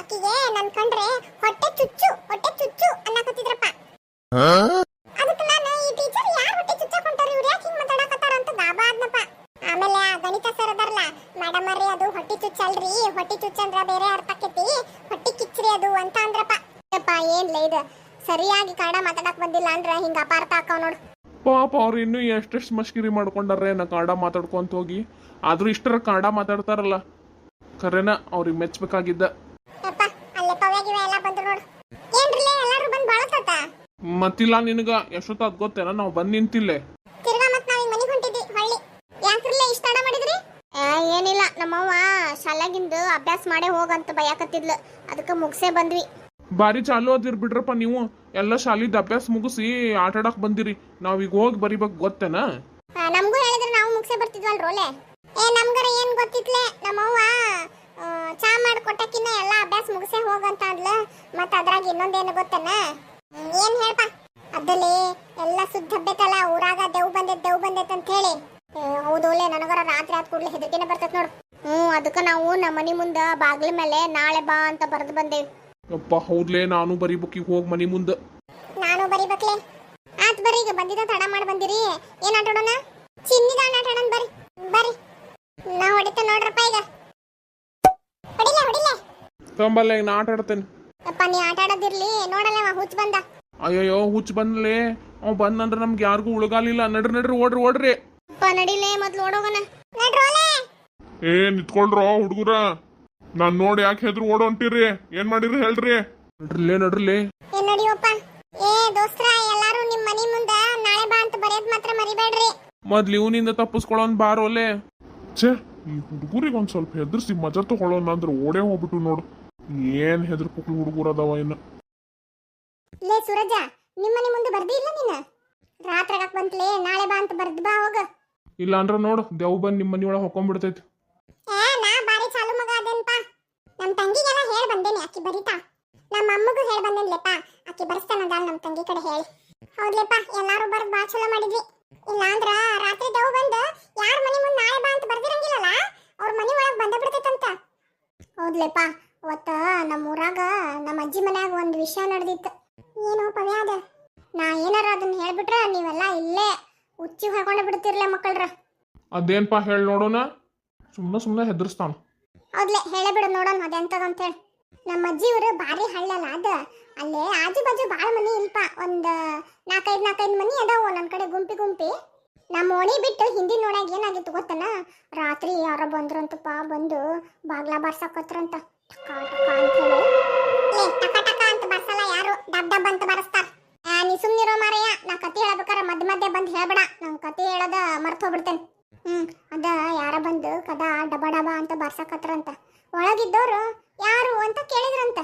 ಅಕ್ಕಿಗೆ ನನ್ ಕಂಡ್ರೆ ಹೊಟ್ಟೆ ಚುಚ್ಚು ಹೊಟ್ಟೆ ಚುಚ್ಚು ಅನ್ನಕತ್ತಿದ್ರಪ್ಪ. ಅದಕ್ಕೆ ನಾನು ಈ ಟೀಚರ್ ಯಾರು ಹೊಟ್ಟೆ ಚುಚ್ಚಾಕೊಂತಾರ ಇವ್ರು ಯಾಕೆ ಹಿಂಗ್ ಮಾತಾಡಕತ್ತಾರ ಅಂತ ಗಾಬಾ ಆದ್ನಪ್ಪ. ಆಮೇಲೆ ಆ ಗಣಿತ ಸರ್ ಅದಾರಲ್ಲ, ಮೇಡಮ್ ಬರ್ರಿ ಅದು ಹೊಟ್ಟಿ ಚುಚ್ಚಲ್ರಿ, ಹೊಟ್ಟಿ ಚುಚ್ಚಂದ್ರ ಬೇರೆ ಅರ್ಥ ಆಕೈತಿ, ಹೊಟ್ಟಿ ಕಿಚ್ಚ್ರಿ ಅದು ಅಂತ ಅಂದ್ರಪ್ಪ. ಏನ್ಲೇ ಇದು? ಸರಿಯಾಗಿ ಕನ್ನಡ ಮಾತಾಡಕ್ ಬಂದಿಲ್ಲ ಅಂದ್ರೆ ಹಿಂಗ ಅಪಾರ್ಥ ಹಾಕವ್ ನೋಡು. ಪಾಪ ಅವ್ರು ಇನ್ನೂ ಎಷ್ಟೆಷ್ಟು ಮಶ್ಕಿರಿ ಮಾಡ್ಕೊಂಡಾರೆ ನಾ ಕನ್ನಡ ಮಾತಾಡ್ಕೊಂತ ಹೋಗಿ. ಆದ್ರೂ ಇಷ್ಟರ ಕನ್ನಡ ಮಾತಾಡ್ತಾರಲ್ಲ. ಖರೇನ ಅವ್ರಿಗೆ ಮೆಚ್ಚಬೇಕಾಗಿದ್ದ ಯಪ್ಪ ಅಲ್ಲೇ ಪವ್ಯಾಗಿವೆ ಎಲ್ಲ ಬಂದ್ರು ನೋಡು. ಏನ್ರಿಲೇ ಎಲ್ಲಾರು ಬಂದ್ ಬಾಳತ್ತ ಮತ್ತಿಲ್ಲ ನಿನಗ ಎಷ್ಟೊತ್ತಾದ್ ಗೊತ್ತೇನ? ನಾವು ಬಂದ್ ನಿಂತಿಲ್ಲೇ. ಏನಿಲ್ಲ. ನಮ್ಮವ್ವ ಶಾಲಾಗಿಂದು ಅಭ್ಯಾಸ ಮಾಡೇ ಹೋಗಂತ ಭಯಕತ್ತಿದ್ಲು ಅದಕ್ಕೆ ಮುಗ್ಸೇ ಬಂದ್ವಿ. ಬಾರಿ ಚಾಲು ಅದಿರ್ ಬಿಡ್ರಪ್ಪ ನೀವು. ಎಲ್ಲ ಶಾಲಿದ ಅಭ್ಯಾಸ ಮುಗಿಸಿ ಆಟ ಆಡಕ್ ಬಂದಿರಿ. ನಾವೀಗ ಹೋಗಿ ಬರಿಬೇಕು ಗೊತ್ತೇನ? ನಮಗೂ ಹೇಳಿದ್ರೆ ನಾವು ಮುಗ್ಸೇ ಬರ್ತಿದ್ವಲ್ ರೋಲೆ ಏ, ನಮ್ಗರ ಏನ್ ಗೊತ್ತಿತ್ಲೆ? ನಮ್ಮವ್ವ ಚಾ ಚಾ ಮಾಡ್ಕೊಟ್ಟಕ್ಕಿನ್ನ ಎಲ್ಲ ಅಭ್ಯಾಸ ಮುಗಿಸೇ ಹೋಗಂತ ಅಂದ್ಲ. ಮತ್ತ ಅದ್ರಾಗ ಇನ್ನೊಂದೇನು ಗೊತ್ತನ? ಏನ್ ಹೇಳ್ಪ? ಅದಲ್ಲಿ ಎಲ್ಲ ಸುದ್ದ ಹಬ್ಬೈತಲ್ಲ, ಊರಾಗ ದೇವ್ ಬಂದೈತ್ ದೇವ್ ಬಂದೈತ್ ಅಂತ ಹೇಳಿ. ಹೌದೋಲೆ ನನಗರ ರಾತ್ರಿ ಆದ್ ಕೂಡ್ಲೆ ಹೆದರಿಕೆನೆ ಬರ್ತೈತ್ ನೋಡು. ಹ್ಞೂ ಅದಕ್ಕೆ ನಾವು ನಮ್ಮ ಮನಿ ಮುಂದ ಬಾಗ್ಲ ಮೇಲೆ ನಾಳೆ ಬಾ ಅಂತ ಬರೆದು ಬಂದೇವಿ. ಯಪ್ಪ ಹೌದ್ಲೇ ನಾನು ಬರಿ ಈಗ ಹೋಗಿ ಮನಿ ಮುಂದೆ. ನಾನು ಬರಿಬೇಕ್ಲೆ ಆತ್ ಬರ್ರಿ ಈಗ ಬಂದಿದ ತಡ ಮಾಡಿ ಬಂದಿರಿ. ಏನ್ ಆಟ ಆಡೋಣ ಚಿನ್ನಿದ ಆಟ ಆಡೋಣ ಬರ್ರಿ. ಬರ್ರಿ. ನಾ ಹೊಡಿತ ನೋಡ್ರಪ್ಪ ಈಗ. ಹೊಡಿಲೆ ಹೊಡಿಲೆ? ತಂಬಲ್ಲ ಈಗ ನಾ ಆಟ ಆಡ್ತೇನೆ. ಅಪ್ಪ ನೀ ಆಟ ಆಡೋದಿರ್ಲಿ. ನೋಡಲ್ಲ ಹುಚ್ಚ ಬಂದ. ಅಯ್ಯಯ್ಯೋ ಹುಚ್ಚ ಬಂದ್ಲೇ. ಅವ್ ಬಂದಂದ್ರ ನಮ್ಗೆ ಯಾರಿಗೂ ಉಳಗಾಲಿಲ್ಲ. ನಡ್ರಿ ನಡ್ರಿ ಓಡ್ರಿ ಓಡ್ರಿ. ಅಪ್ಪ ನಡಿಲೆ ಮೊದ್ಲು ಓಡೋಗಣ ನಡ್ರೋಲೆ ಏ ನಿತ್ಕೊಂಡ್ರೋ ಹುಡುಗರ. ನಾನ್ ನೋಡಿ ಯಾಕೆ ಹೆದ್ರು ಓಡ್ ಹೊಂಟಿರಿ ಏನ್ ಮಾಡಿರಿ ಹೇಳ್ರಿ? ನಡ್ರಿಲೇ ನಡ್ರಿಲೇ ಏನ್ ನಡಿಯಪ್ಪ. ಏ ದೋಸ್ತ್ರ ಎಲ್ಲಾರು ನಿಮ್ ಮನಿ ಮುಂದ ನಾಳೆ ಬಾ ಅಂತ ಬರೆಯೋದ್ ಮಾತ್ರ ಮರಿಬೇಡ್ರಿ. ಮೊದ್ಲು ಇವನಿಂದ ತಪ್ಪಿಸ್ಕೊಳ್ಳೋನ್ ಬಾರೋಲೆ ಛೇ ಈ ಹುಡುಗರಿಗೆ ಒಂದ್ ಸ್ವಲ್ಪ ಹೆದರ್ಸಿ ಮಜಾ ತಗೊಳ್ಳೋಣ ಅಂದ್ರೆ ಓಡೇ ಹೋಗ್ಬಿಟ್ಟು ನೋಡು. ಏನ್ ಹೆದ್ರ ಪುಕ್ಳು ಹುಡುಗರು ಅದಾವ ಇನ್ನು. ಲೇ ಸೂರಜ ನಿಮ್ ಮನಿ ಮುಂದೆ ಬರ್ದಿ ಇಲ್ಲ ನೀನು? ರಾತ್ರಿ ಬಂತ್ಲೇ ನಾಳೆ ಬಾ ಅಂತ ಬರ್ದ್ ಬಾ ಹೋಗ. ಇಲ್ಲ ಅಂದ್ರ ನೋಡು ದೇವ್ ಬಂದ್ ನಿಮ್ಮ ಮನಿ ಒಳಗೆ ಹೊಕ್ಕೊಂಡ್ಬಿಡ್ತೈತಿ ಏ ನಾ ಬಾರಿ ಚಾಲು ಮಗ ಅದೇನ್ಪ. ನಮ್ ತಂಗಿಗೆಲ್ಲ ಹೇಳ್ ಬಂದೇನಿ, ಆಕಿ ಬರಿತಾ. ನಮ್ಮ ಅಮ್ಮಗೂ ಬಂದೆನಲ್ಲಪ್ಪ ಬಂದೇನ್ಲೆಪ್ಪ ಆಕಿ ಬರ್ಸ್ತಾನದಾಳ ನಮ್ಮ ತಂಗಿ ಕಡೆ ಹೇಳಿ. ಹೌದ್ಲೆಪ್ಪ ಎಲ್ಲಾರು ಬರ್ದು ಬಾ ಚಲೋ ಮಾಡಿದ್ವಿ. ಇಲ್ಲ ಅಂದ್ರ ರಾತ್ರಿ ದವ್ ಬಂದು, ಯಾರ ಮನೆ ಮುಂದೆ ನಾಳೆ ಬಾ ಅಂತ ಬರ್ದಿರಂಗಿಲ್ಲಲ್ಲ ಅವ್ರ ಮನೆ ಒಳಗೆ ಬಂದ ಬಿಡ್ತೈತಂತ. ಹೌದ್ಲೆಪ್ಪ ಅವತ್ತ ನಮ್ಮ ಊರಾಗ ನಮ್ಮ ಅಜ್ಜಿ ಮನ್ಯಾಗ ಒಂದು ವಿಷಯ ನಡೆದಿತ್ತು. ಏನು ಪವ್ಯಾದ ನಾ ಏನಾರ ಅದನ್ನ ಹೇಳ್ಬಿಟ್ರ ನೀವೆಲ್ಲ ಇಲ್ಲೇ ಉಚ್ಚಿ ಹೊಳ್ಕೊಂಡ ಬಿಡ್ತಿರ್ಲೆ ಮಕ್ಕಳ್ರ. ಅದೇನ್ಪಾ ಹೇಳಿ ನೋಡೋಣ? ಸುಮ್ಮನೆ ಸುಮ್ಮನೆ ಹೆದರ್ಸ್ತಾನ ಹೌದ್ಲೆ ಹೇಳಬಿಡು ನೋಡೋಣ ಅದೆಂತದ ಅಂತೇಳಿ ನಮ್ಮ ಅಜ್ಜಿ ಊರು ಭಾರಿ ಹಳ್ಳಲ್ಲ ಅದ. ಅಲ್ಲೇ ಆಜು ಬಾಜು ಭಾಳ ಮನಿ ಇಲ್ಪ. ಒಂದು ನಾಲ್ಕೈದು ನಾಲ್ಕೈದು ಮನಿ ಅದಾವ ನನ್ನ ಕಡೆ ಗುಂಪಿ ಗುಂಪಿ. ನಮ್ಮ ಓಣಿ ಬಿಟ್ಟು ಹಿಂದಿನ ನೋಡಾಗ ಏನಾಗಿತ್ತು ಗೊತ್ತನ? ರಾತ್ರಿ ಯಾರ ಬಂದ್ರಂತಪ್ಪ ಬಂದು ಬಾಗ್ಲ ಬಾರ್ಸಕತ್ರಂತ. ಟಕ ಟಕ ಅಂತ ಹೇಳಿ. ಲೇ, ಟಕ ಟಕ ಅಂತ ಬರ್ಸಲ್ಲ ಯಾರು? ಡಬ್ ಡಬ್ ಅಂತ ಬರ್ಸ್ತಾರ. ನೀ ಸುಮ್ನಿರೋ ಮಾರಯ್ಯ. ನಾ ಕತೆ ಹೇಳ್ಬೇಕಾರ ಮಧ್ಯ ಮಧ್ಯೆ ಬಂದು ಹೇಳ್ಬೇಡ. ನಂಗೆ ಕತೆ ಹೇಳೋದ ಮರ್ತು ಹೋಗ್ಬಿಡ್ತೇನೆ. ಹ್ಮ್, ಅದ, ಯಾರ ಬಂದು ಕದ ಡಬ ಡಬ ಅಂತ ಬರ್ಸಕತ್ರಂತ. ಒಳಗಿದ್ದವ್ರು ಯಾರು ಅಂತ ಕೇಳಿದ್ರಂತ.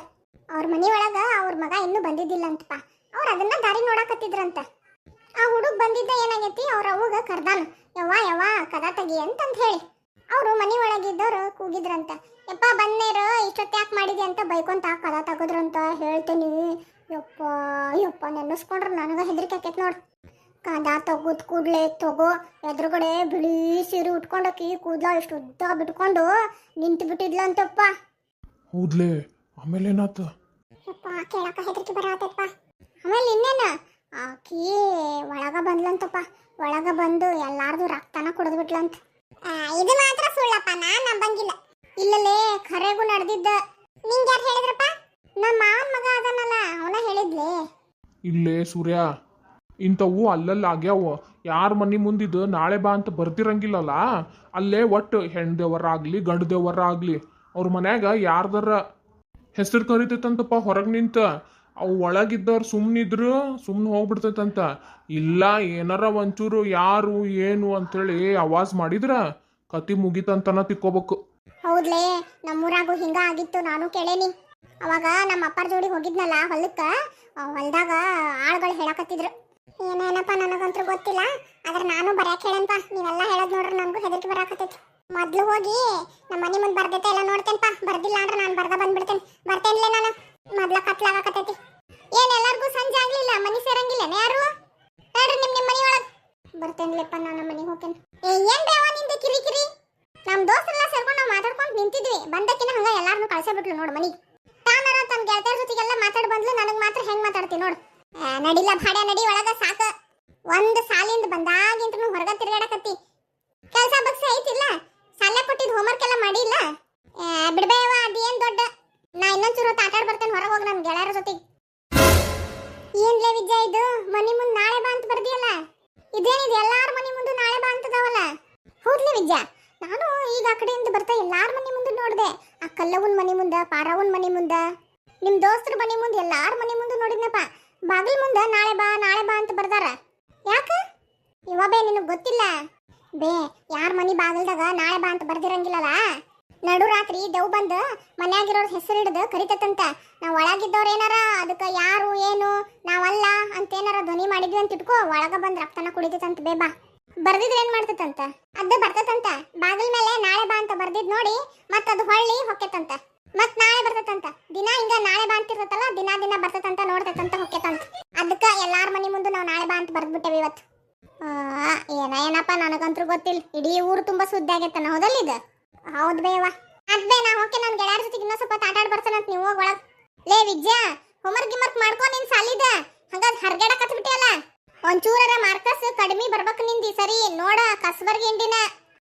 ಅವ್ರ ಮನಿ ಒಳಗ ಅವ್ರ ಮಗ ಇನ್ನೂ ಬಂದಿದ್ದಿಲ್ಲ ಅಂತಪ್ಪ ಅವ್ರ ಅದನ್ನ ದಾರಿ ನೋಡಕತ್ತಿದ್ರಂತ. ಆ ಹುಡುಗ ಬಂದಿದ್ದ ಏನಾಗೈತಿ? ಅವ್ರ ಅವ್ವಗ ಕರ್ದಾನ. ಯವ್ವ ಯವ್ವ, ಕದ ತೆಗಿ ಅಂತಂತ ಹೇಳಿ. ಅವರು ಮನಿ ಒಳಗಿದ್ದವ್ರು ಕೂಗಿದ್ರಂತ. ಯಪ್ಪ ಬಂದೇರು ಇಷ್ಟೊತ್ತು ಯಾಕೆ ಮಾಡಿದೆ ಅಂತ ಬೈಕೊಂತ ಕದ ತೆಗದ್ರಂತ ಹೇಳ್ತೀನಿ. ಯಪ್ಪ ಯಪ್ಪ, ನೆನೆಸ್ಕೊಂಡ್ರೆ ನನಗೆ ಹೆದರಿಕೆ ಆಕೈತೆ ನೋಡು. ಕದ ತೊಗುದ್ ಕೂಡ್ಲೆ ತಗೋ ಎದುರುಗಡೆ ಬಿಳಿ ಸೀರೆ ಉಟ್ಕೊಂಡಕ್ಕಿ ಕೂದಲ ಇಷ್ಟು ಉದ್ದ ಬಿಟ್ಕೊಂಡು ನಿಂತು ಬಿಟ್ಟಿದ್ಲಂತಪ್ಪ. ಹೌದ್ಲೇ ಆಮೇಲೆ ಏನಾತ? ಯಪ್ಪ ಕೇಳಕ ಹೆದರಿಕೆ ಬರತ್ತಪ್ಪ ಆಮೇಲೆ ಇನ್ನೇನ? ಆಕಿ ಒಳಗ ಬಂದ್ಲಂತಪ್ಪ. ಒಳಗ ಬಂದು ಎಲ್ಲಾರ್ದು ರಕ್ತನ ಕುಡಿದ್ಬಿಟ್ಲಂತ ಇದು ಮಾತ್ರ ಸುಳ್ಳಪ್ಪ ನಾನ್ ನಂಬಂಗಿಲ್ಲ. ಇಲ್ಲಲೇ ಖರೆಗೂ ನಡೆದಿದ್ದ. ನಿಂಗೆ ಯಾರು ಹೇಳಿದ್ರಪ್ಪ? ನಮ್ಮ ಮಾವನ ಮಗ ಅದನಲ್ಲ ಅವನ ಹೇಳಿದ್ಲೇ? ಇಲ್ಲೇ ಸೂರ್ಯ. ಇಂಥವು ಅಲ್ಲಲ್ಲಿ ಆಗ್ಯಾವ. ಯಾರ ಮನಿ ಮುಂದಿದ್ದು ನಾಳೆ ಬಾ ಅಂತ ಬರ್ತಿರಂಗಿಲ್ಲಲ್ಲ ಅಲ್ಲೇ ಒಟ್ಟು ಹೆಣ್ ದೇವರ ಆಗ್ಲಿ ಗಂಡ ದೇವರ ಆಗ್ಲಿ ಅವ್ರ ಮನ್ಯಾಗ ಯಾರ್ದಾರ ಹೆಸರು ಕರಿತೈತಂತಪ್ಪ ಹೊರಗೆ ನಿಂತ. ಅವು ಒಳಗಿದ್ದವ್ರು ಸುಮ್ಮನಿದ್ರು ಸುಮ್ಮನೆ ಹೋಗ್ಬಿಡ್ತೈತಂತ. ಇಲ್ಲ, ಏನಾರ ಒಂಚೂರು ಯಾರು, ಏನು ಅಂತೇಳಿ ಆವಾಜ್ ಮಾಡಿದ್ರ ಕತಿ ಮುಗಿತಂತನ ತಿಕ್ಕೋಬೇಕು. ಹೌದ್ಲೇ, ನಮ್ಮೂರಾಗು ಹಿಂಗ ಆಗಿತ್ತು, ನಾನು ಕೇಳೇನಿ. ಅವಾಗ ನಮ್ಮ ಅಪ್ಪಾರ ಜೋಡಿ ಹೋಗಿದ್ನಲ್ಲ ಹೊಲಕ್ಕ ಹೊಲ್ದಾಗ ಆಳ್ಗಳು ಹೇಳಕತ್ತಿದ್ರು. ಏನೇನಪ್ಪ ನನಗಂತೂ ಗೊತ್ತಿಲ್ಲ, ಆದ್ರೆ ನಾನು ಬರ್ಯಾಕ ಹೇಳೇನ್ಪ ನೀವೆಲ್ಲ ಹೇಳೋದು ನೋಡ್ರಿ ನನಗೂ ಹೆದರಿಕೆ ಬರಾಕತ್ತೈತಿ. ಮೊದ್ಲು ಹೋಗಿ ನಮ್ಮ ಮನೆ ಮುಂದೆ ಬರ್ದೈತೆ ಎಲ್ಲ ನೋಡ್ತೇನ್ಪ ಬರ್ದಿಲ್ಲ ಅಂದ್ರೆ ನಾನು ಬರ್ದ ಬಂದ್ಬಿಡ್ತೇನೆ. ಬರ್ತೇನ್ಲೇ ನಾನು, ಮೊದ್ಲ ಕತ್ಲಾಗಕತ್ತೈತಿ ಏನ್ ಎಲ್ಲಾರ್ಗೂ ಸಂಜೆ ಆಗ್ಲಿಲ್ಲ ಮನಿ ಸೇರಂಗಿಲ್ಲ ಯಾರು ಹೇಳ್ರಿ ನಿಮ್ ನಿಮ್ ಮನಿ ಒಳಗ್ ಬರ್ತೇನ್ಲೆಪ್ಪ ನಾನು ಮನೆಗೆ ಹೋಗ್ತೇನೆ ಏ ಏನ್ ಬೇವ ನಿಂದ ಕಿರಿಕಿರಿ ನಮ್ ದೋಸ್ತರೆಲ್ಲ ಸೇರ್ಕೊಂಡು ನಾವು ಮಾತಾಡ್ಕೊಂಡು ನಿಂತಿದ್ವಿ ಬಂದಕ್ಕಿನ ಹಂಗ ಎಲ್ಲಾರನು ಕಳ್ಸೇ ಬಿಟ್ಲು ನೋಡು ಮನಿ ತಾನರ ತನ್ನ ಗೆಳತಿಯರ ಜೊತೆಗೆಲ್ಲ ಮಾತಾಡ್ ಬಂದ್ಲು ನನಗ್ ಮಾತ್ರ ಹೆಂಗ್ ಮಾತಾಡ್ತಿ ನೋಡು ಆ, ನಡಿಲ್ಲ ಭಾಡ್ಯ ನಡಿ ಒಳಗ ಸಾಕ ಒಂದ್ ಸಾಲಿಂದ ಬಂದಾಗಿಂತ ಹೊರಗ ತಿರ್ಗಾಡಕತ್ತಿ ಕೆಲ್ಸ ಬಗ್ಸ ಐತಿಲ್ಲ ಸಾಲ ಕೊಟ್ಟಿದ್ ಹೋಮ್ವರ್ಕ್ ಎಲ್ಲ ಮಾಡಿಲ್ಲ ವಿದ್ಯಾ ನಾನು ಈಗ ಆ ಕಡೆಯಿಂದ ಬರ್ತಾ ಎಲ್ಲಾರ ಮನೆ ಮುಂದೆ ನೋಡಿದೆ ಆ ಕಲ್ಲವನ್ ಮನೆ ಮುಂದೆ, ಪಾರವನ್ ಮನೆ ಮುಂದ. ನಿಮ್ ದೋಸ್ತರ ಮನೆ ಮುಂದೆ, ಎಲ್ಲಾರ ಮನೆ ಮುಂದೆ ನೋಡಿದ್ನಪ್ಪ. ಬಾಗಿಲ್ ಮುಂದ, ನಾಳೆ ಬಾ ನಾಳೆ ಬಾ ಅಂತ ಬರ್ದಾರ. ಯಾಕ? ಇವ ಬೇ, ನಿನಗ್ ಗೊತ್ತಿಲ್ಲ? ಬೇ, ಯಾರ ಮನೆ ಬಾಗಿಲ್ದಾಗ ನಾಳೆ ಬಾ ಅಂತ ಬರ್ದಿರಂಗಿಲ್ಲಲ್ಲ ನಡು ರಾತ್ರಿ ದೆವ್ ಬಂದು ಮನ್ಯಾಗಿರೋರ್ ಹೆಸರು ಹಿಡಿದು ಕರಿತತಂತ. ನಾವ್ ಒಳಗಿದ್ದವ್ರ ಏನಾರ, ಅದಕ್ಕ ಯಾರು, ಏನು, ನಾವಲ್ಲ ಅಂತ ಏನಾರ ಧ್ವನಿ ಮಾಡಿದ್ವಿ ಅಂತ ಇಟ್ಕೋ, ಒಳಗ ಬಂದ್ ರಕ್ತನ ಬೇ, ಬಾ. ಬರ್ದಿದ್ರೆ ಏನ್ ಮಾಡ್ತೈತಂತ? ಅದ ಬರ್ತತಂತ. ಬಾಗಿಲ್ ಮೇಲೆ ನಾಳೆ ಬಾ ಅಂತ ಬರ್ದಿದ್ ನೋಡಿ ಮತ್ತದು ಹೊಳ್ಳಿ ಹೊಕ್ಕೇತಂತ. ಮತ್ ನಾಳೆ ಬರ್ತದಂತ ದಿನ ಹಿಂಗ ನಾಳೆ ಬಾ ಅಂತಿರ್ತತಲ್ಲ, ದಿನ ದಿನ ಬರ್ತದಂತ ನೋಡ್ತತಂತ ಹೊಕ್ಕೇತಂತ. ಅದಕ್ಕ ಎಲ್ಲಾರ ಮನಿ ಮುಂದೆ ನಾವು ನಾಳೆ ಬಾ ಅಂತ ಬರ್ದ್ಬಿಟ್ಟೇವಿ ಇವತ್ತು. ಏನ ಏನಪ್ಪ ನನಗಂತೂ ಗೊತ್ತಿಲ್ಲ ಇಡೀ ಊರು ತುಂಬಾ ಸುದ್ದಿ ಆಗೈತನ ಹೌದಲ್ಲ ಇದು? ಹೌದ್ ಬೇವ. ಅದ್ ಬೇ, ನಾ ಹೋಕೆ ನನ್ ಗೆಳೆಯರ ಜೊತೆಗೆ ಇನ್ನೊಂದ್ ಸ್ವಲ್ಪ ಆಟ ಆಡ್ ಬರ್ತಾನಂತ ನೀವು ಹೋಗ್ ಒಳಗ್. ಲೇ ವಿಜಯ ಹೋಮ್ವರ್ಕ್ ಗಿಮರ್ಕ್ ಮಾಡ್ಕೊ ನಿನ್ ಸಾಲಿದ. ಹಂಗಾದ್ ಹರ್ಗಡ ಕತ್ಬಿಟ್ಟಿಯಲ್ಲ ಒಂಚೂರರ ಮಾರ್ಕಸ್ ಕಡಿಮೆ ಬರ್ಬೇಕು ನಿಂದಿ ಸರಿ. ನೋಡ, ಕಸ್ಬರ್ಗ್ ಇಂಡಿನ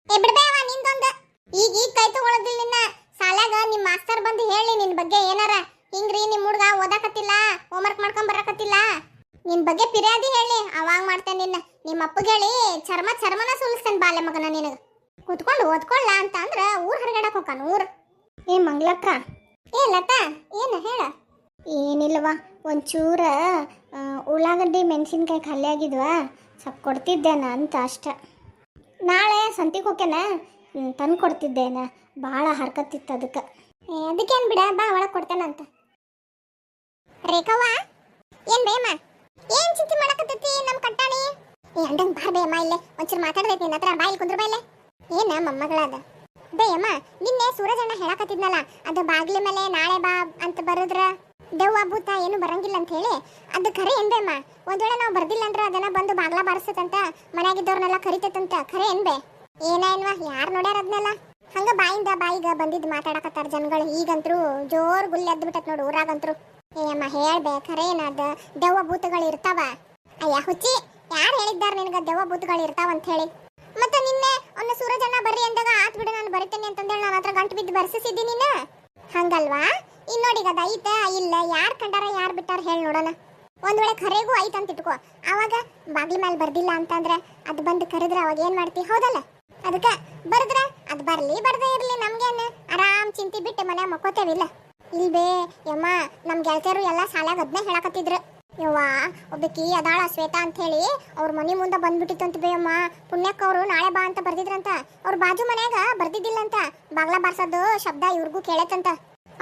ಏ ಬಿಡ್ಬೇವ ನಿಂದೊಂದ. ಈಗ ಈಗ ಕೈ ತಗೊಳೋದಿಲ್ಲ ನಿನ್ನ. ಸಾಲಾಗ ನಿಮ್ಮ ಮಾಸ್ತರ್ ಬಂದು ಹೇಳಿ ನಿನ್ನ ಬಗ್ಗೆ ಏನಾರ. ಹಿಂಗ್ರಿ ನಿಮ್ ಹುಡ್ಗ ಓದಾಕತ್ತಿಲ್ಲ ಹೋಮ್ವರ್ಕ್ ಮಾಡ್ಕೊಂಡ್ ಬರಕತ್ತಿಲ್ಲ. ನಿನ್ನ ಬಗ್ಗೆ ಫಿರ್ಯಾದಿ ಹೇಳಿ ಅವಾಗ ಮಾಡ್ತೇನೆ ನಿನ್ನ. ನಿಮ್ಮ ಅಪ್ಪಗೆ ಹೇಳಿ ಚರ್ಮ ಚರ್ಮನ ಸುಲಿಸ್ತೇನೆ ಬಾಲ್ಯ ಮಗನ ನಿನಗ. ಕುತ್ಕೊಂಡು ಓದ್ಕೊಳ್ಳ ಅಂತ ಅಂದ್ರ ಊರ್ ಹೊರಗಡೆ ಹೋಗಾನ ಊರ್. ಏ ಮಂಗ್ಲಕ್ಕ. ಏ ಲತಾ ಏನು ಹೇಳ? ಏನಿಲ್ವ ಒಂಚೂರ ಉಳ್ಳಾಗಡ್ಡಿ ಮೆಣಸಿನ್ಕಾಯಿ ಖಾಲಿ ಆಗಿದ್ವಾ? ಸ್ವಲ್ಪ ಕೊಡ್ತಿದ್ದೇನ ಅಂತ ಅಷ್ಟ. ನಾಳೆ ಸಂತಿಗೆ ಹೋಗ್ಯಾನ? ತಂದು ಕೊಡ್ತಿದ್ದೇನ ಭಾಳ ಹರ್ಕತ್ತಿತ್ತು ಅದಕ್ಕೆ ಅದಕ್ಕೇನು ಬಿಡ, ಬಾ ಒಳಗೆ ಕೊಡ್ತೇನಂತ ರೇಖವ್ವ? ಏನು ಬೇಮ ಏನು ಚಿಂತೆ ಮಾಡಕತ್ತೈತಿ ನಮ್ಮ ಕಟ್ಟಾಣಿ? ಏ ಅಂಡಂಗೆ ಬಾ ಬೇಯಮ್ಮ ಇಲ್ಲೇ. ಒಂಚೂರು ಮಾತಾಡ್ಬೇಕು ನಿನ್ನ ಹತ್ರ. ಬಾಯಿಲ್ ಕುಂದ್ರ ಬಾಯಿಲೆ ಏನ ಮೊಮ್ಮಗಳದ? ಬೇಯಮ್ಮ ನಿನ್ನೆ ಸೂರಜಣ್ಣ ಹೇಳಕತ್ತಿದ್ನಲ್ಲ, ಅದು ಬಾಗ್ಲಿ ಮೇಲೆ ನಾಳೆ ಬಾ ಅಂತ ಬರುದ್ರ? ದೆವ್ವ, ಭೂತ ಏನು ಬರಂಗಿಲ್ಲ ಅಂತ ಹೇಳಿ. ಅದು ಖರೆ ಏನು ಬೇಮ್ಮ ಒಂದ್ ವೇಳೆ ನಾವು ಬರ್ದಿಲ್ಲ ಅಂದ್ರೆ ಅದನ್ನ ಬಂದು ಬಾಗ್ಲ ಬಾರಿಸತ್ತಂತ ಮನೆಯಾಗಿದ್ದವ್ರನ್ನೆಲ್ಲ ಕರಿತೈತಂತ. ಖರೆ ಏನು ಬೇ ಏನ ಏನ್ವಾ ಯಾರು ನೋಡ್ಯಾರ ಅದನ್ನೆಲ್ಲ ಹಂಗ ಬಾಯಿಂದ ಬಾಯಿಗ ಬಂದಿದ್ದು ಮಾತಾಡಕತ್ತಾರ ಜನಗಳು. ಈಗಂತರೂ ಜೋರ್ ಗುಲ್ಲಿ ಎದ್ದು ಬಿಟ್ಟತ್ ನೋಡು ಊರಾಗಂತರು. ಖರೆ ಏನದ? ದೆವ್ವ ಭೂತಗಳು ಇರ್ತಾವ? ಅಯ್ಯ, ಹುಚ್ಚಿ, ಯಾರು ಹೇಳಿದ್ದಾರೆ ನಿನಗ ದೆವ್ವ ಭೂತಗಳು ಇರ್ತಾವ ಅಂತ ಹೇಳಿ? ಮತ್ತೆ ನಿನ್ನೆ ಒಂದು ಸೂರಜಣ್ಣ ಬರ್ರಿ ಅಂದಾಗ ಆತ್ ಬಿಡು ನಾನು ಬರಿತೇನೆ ಅಂತಂದೇಳಿ ನಾನು ಹತ್ರ ಗಂಟು ಬಿದ್ದು ಬರ್ಸಿಸಿದ್ದಿ ನಿನ್ನ? ಹಂಗಲ್ವಾ? ಇನ್ ನೋಡಿ ಅದ ಐತ, ಇಲ್ಲ, ಯಾರ್ ಕಂಡಾರ, ಯಾರ್ ಬಿಟ್ಟಾರ ಹೇಳಿ ನೋಡೋಣ. ಒಂದ್ ವೇಳೆ ಖರೆಗೂ ಐತಂತ ಇಟ್ಕೋ. ಅವಾಗ ಬಾಗಿ ಮೇಲೆ ಬರ್ದಿಲ್ಲ ಅಂತಂದ್ರೆ ಅದು ಬಂದು ಕರೆದ್ರೆ ಅವಾಗ ಏನ್ ಮಾಡ್ತಿ? ಹೌದಲ್ಲ? ಅದಕ್ಕ ಬರ್ದ್ರ? ಅದ್ ಬರ್ಲಿ ಬರ್ದೇ ಇರ್ಲಿ, ನಮ್ಗೇನು? ಆರಾಮ್ ಚಿಂತಿ ಬಿಟ್ಟು ಮನೆ ಮಕ್ಕೋತೇವಿಲ್ಲ ಇಲ್ಬೇ ಯಮ್ಮ ನಮ್ಮ ಗೆಳತಿಯರು ಎಲ್ಲ ಸಾಲಾಗ ಅದನ್ನೇ ಹೇಳಕತ್ತಿದ್ರು. ಯವ್ವ ಒಬ್ಬಕಿ ಅದಾಳ ಶ್ವೇತಾ ಅಂತ ಹೇಳಿ ಅವ್ರ ಮನೆ ಮುಂದೆ ಅಂತ ಬೇ ಅಮ್ಮ ಪುಣ್ಯಕ್ಕ ಅವರು ನಾಳೆ ಬಾ ಅಂತ ಬರ್ದಿದ್ರಂತ. ಅವ್ರ ಬಾಜು ಮನ್ಯಾಗ ಬರ್ದಿದ್ದಿಲ್ಲಂತ. ಬಾಗ್ಲ ಬಾರ್ಸೋದು ಶಬ್ದ ಇವ್ರಿಗೂ ಕೇಳತ್ತಂತ.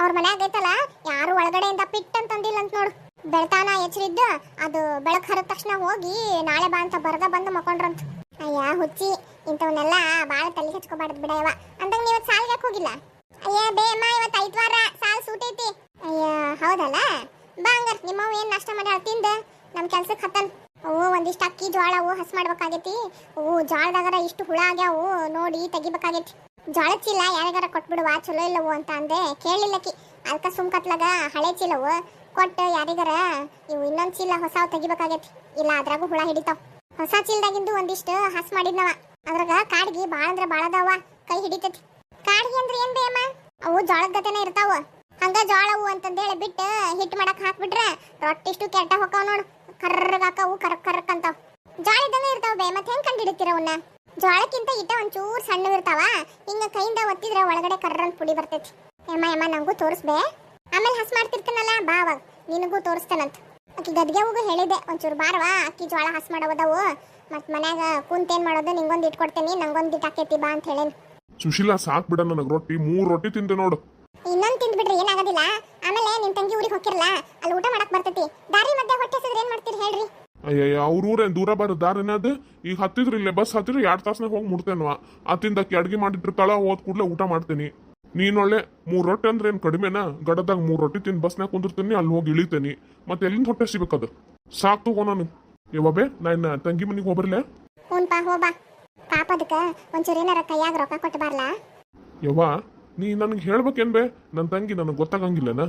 ಅವ್ರ ಮನ್ಯಾಗ ಐತಲ್ಲ, ಯಾರು ಒಳಗಡೆಯಿಂದ ಪಿಟ್ ಅಂತ ಅಂತ ನೋಡು. ಬೆಳ್ತಾನ ಎಚ್ಚರಿದ್ದು ಅದು ಬೆಳಕ್ ಹರಿದ ತಕ್ಷಣ ಹೋಗಿ ನಾಳೆ ಬಾ ಅಂತ ಬರ್ದ ಬಂದು ಮಕ್ಕೊಂಡ್ರಂತ. ಅಯ್ಯ ಹುಚ್ಚಿ ಇಂಥವನ್ನೆಲ್ಲ ಭಾಳ ತಲೆ ಹಚ್ಕೋಬಾರ್ದು ಬಿಡಯವ ಅಂದಂಗ ನೀವು ಸಾಲ್ಗೆ ಹೋಗಿಲ್ಲ? ಅಯ್ಯ, ಬೇ ಅಮ್ಮ ಇವತ್ತು ಐತ್ವಾರ ಸಾಲ್ ಸೂಟೈತಿ ಅಯ್ಯ, ಹೌದಲ್ಲ? ಬಾ ಹಂಗಾರ ನಿಮ್ಮವ್ ಏನ್ ನಾಷ್ಟ ಮಾಡಿ ತಿಂದ? ನಮ್ ಕೆಲ್ಸಕ್ಕೆ ಹತ್ತನ್. ಓ, ಒಂದಿಷ್ಟು ಅಕ್ಕಿ ಜ್ವಾಳ ಓ ಹಸ್ ಮಾಡ್ಬೇಕಾಗೈತಿ. ಓ ಜೋಳದಾಗರ ಇಷ್ಟು ಹುಳ ಆಗ್ಯಾವು. ನೋಡಿ, ತೆಗಿಬೇಕಾಗೈತಿ. ಜೋಳದ ಚೀಲ ಯಾರಿಗಾರ ಕೊಟ್ಬಿಡುವ? ಚಲೋ ಇಲ್ಲವು ಅಂತ ಅಂದೆ. ಕೇಳಿಲ್ಲಕಿ ಅದಕ್ಕ ಸುಮ್ಕತ್ಲಾಗ ಹಳೆ ಚೀಲವು ಕೊಟ್ಟು ಯಾರಿಗಾರ? ಇವು ಇನ್ನೊಂದ್ ಚೀಲ ಹೊಸಾವ್ ತೆಗಿಬೇಕಾಗೈತಿ. ಇಲ್ಲ, ಅದ್ರಾಗೂ ಹುಳ ಹಿಡಿತಾವ್. ಹೊಸ ಚೀಲದಾಗಿಂದು ಒಂದಿಷ್ಟು ಹಸ್ ಮಾಡಿದ್ನವ. ಅದ್ರಾಗ ಕಾಡ್ಗಿ ಬಾಳ ಅಂದ್ರ ಬಾಳ ಅದಾವ, ಕೈ ಹಿಡಿತೈತಿ. ಕಾಡ್ಗಿ ಅಂದ್ರ ಏನ್ ಬೇಮ ಅವು ಜೋಳದ ಗತೆನ ಇರ್ತಾವ. ಹಂಗ ಜೋಳವು ಅಂತಂದೇಳಿ ಬಿಟ್ಟು ಹಿಟ್ ಮಾಡಕ್ ಹಾಕ್ಬಿಟ್ರೆ ರೊಟ್ಟಿಷ್ಟು ಕೆಟ್ಟ ಹೊಕ್ಕಾವ್ ನೋಡು. ಕರ್ರಗಾಕವು ಕರಕ್ ಕರ್ಕ್ ಅಂತಾವ್. ಜೋಳ ಇರ್ತಾವ ಬೇ, ಮತ್ತೆ ಹೆಂಗ್ ಕಂಡಿಡಿತೀರ ಅವನ್ನ ಜೋಳಕ್ಕಿಂತ ಇಟ್ಟ ಒಂಚೂರು ಸಣ್ಣ ಇರ್ತಾವ. ಹಿಂಗ ಕೈಯಿಂದ ಒತ್ತಿದ್ರೆ ಒಳಗಡೆ ಕರ್ರನ್ ಪುಡಿ ಬರ್ತೈತಿ. ಏಮ ಯಮ್ಮ ನಂಗೂ ತೋರಿಸ್ಬೇ ಆಮೇಲೆ ಹಸ್ ಮಾಡ್ತಿರ್ತೀನಲ್ಲ, ಬಾ ಅವಾಗ. ನಿನಗೂ ತೋರಿಸ್ತೇನಂತ. ಅಕ್ಕಿ ಗದ್ಗೆ ಹೋಗು ಹೇಳಿದೆ ಒಂಚೂರು ಬಾರವಾ ಅಕ್ಕಿ ಜೋಳ ಹಸ್ ಮಾಡೋದವು. ಮತ್ ಮನ್ಯಾಗ ಕುಂತೇನ್ ಮಾಡೋದು? ನಿಂಗೊಂದು ಇಟ್ಕೊಡ್ತೇನಿ ನಂಗೊಂದು ಇಟ್ ಹಾಕೈತಿ ಬಾ ಅಂತ ಹೇಳೇನಿ. ಸುಶೀಲಾ ಸಾಕ್ ಬಿಡ ನನಗೆ ರೊಟ್ಟಿ ಮೂರು ರೊಟ್ಟಿ ತಿಂದೆ ನೋಡು. ಇನ್ನೊಂದು ತಿಂದ್ಬಿಟ್ರೆ ಏನಾಗೋದಿಲ್ಲ ಆಮೇಲೆ ನಿಮ್ಮ ತಂಗಿ ಊರಿಗೆ ಹೋಗಿರಲ್ಲ ಅಲ್ಲಿ ಊಟ ಮಾಡಕ್ ಬರ್ತೈತಿ. ದಾರಿ ಮಧ್ಯೆ ಹೊಟ್ಟೆ ಸಿದ್ರೆ ಏನ್ ಮಾಡ್ತೀರಿ ಹೇಳ್ರಿ? ಅಯ್ಯಯ್ಯ ಅವ್ರ ಊರೇನು ದೂರ ಬರೋ ದಾರಿನದು ಈಗ ಹತ್ತಿದ್ರು ಇಲ್ಲೇ ಬಸ್ ಹತ್ತಿದ್ರು ಎರಡು ತಾಸ್ನಾಗ ಹೋಗಿ ಮುಡ್ತೇನವ ಅತ್ತಿಂದ ಅಕ್ಕಿ ಅಡ್ಗೆ ಮಾಡಿಟ್ಟಿರ್ತಾಳ ಹೋದ್ ಕೂಡಲೇ ಊಟ ಮಾಡ್ತೀನಿ. ನೀನೊಳ್ಳೆ ಮೂರ್ ರೊಟ್ಟಿ ಅಂದ್ರೆ ಏನ್ ಕಡಿಮೆನಾ? ಗಡದಾಗ ಮೂರ್ ರೊಟ್ಟಿ ತಿಂದು ಬಸ್ನಾಗ ಕುಂದಿರ್ತೀನಿ ಅಲ್ಲಿ ಹೋಗಿ ಇಳಿತೇನಿ. ಮತ್ತೆ ಎಲ್ಲಿಂದ ಹೊಟ್ಟೆ ಸಿಬೇಕದು ಸಾಕ್ ತಗೋ ನಾನು. ಯಾವಬೇ ನಾನು ತಂಗಿ ಮನೆಗೆ ಹೋಗ್ಬರ್ಲೆ? ಹ್ಞೂನ್ಪ ಹೋಬಾ. ಪಾಪ ಅದಕ್ಕೆ ಒಂಚೂರು ಏನಾರ ಕೈಯಾಗ ರೊಕ್ಕ ಕೊಟ್ಟು ಬಾರ್ಲಾ? ಯವ್ವ ನೀ ನನಗೆ ಹೇಳ್ಬೇಕೇನ್ ಬೇ? ನನ್ನ ತಂಗಿ ನನಗೆ ಗೊತ್ತಾಗಂಗಿಲ್ಲನ?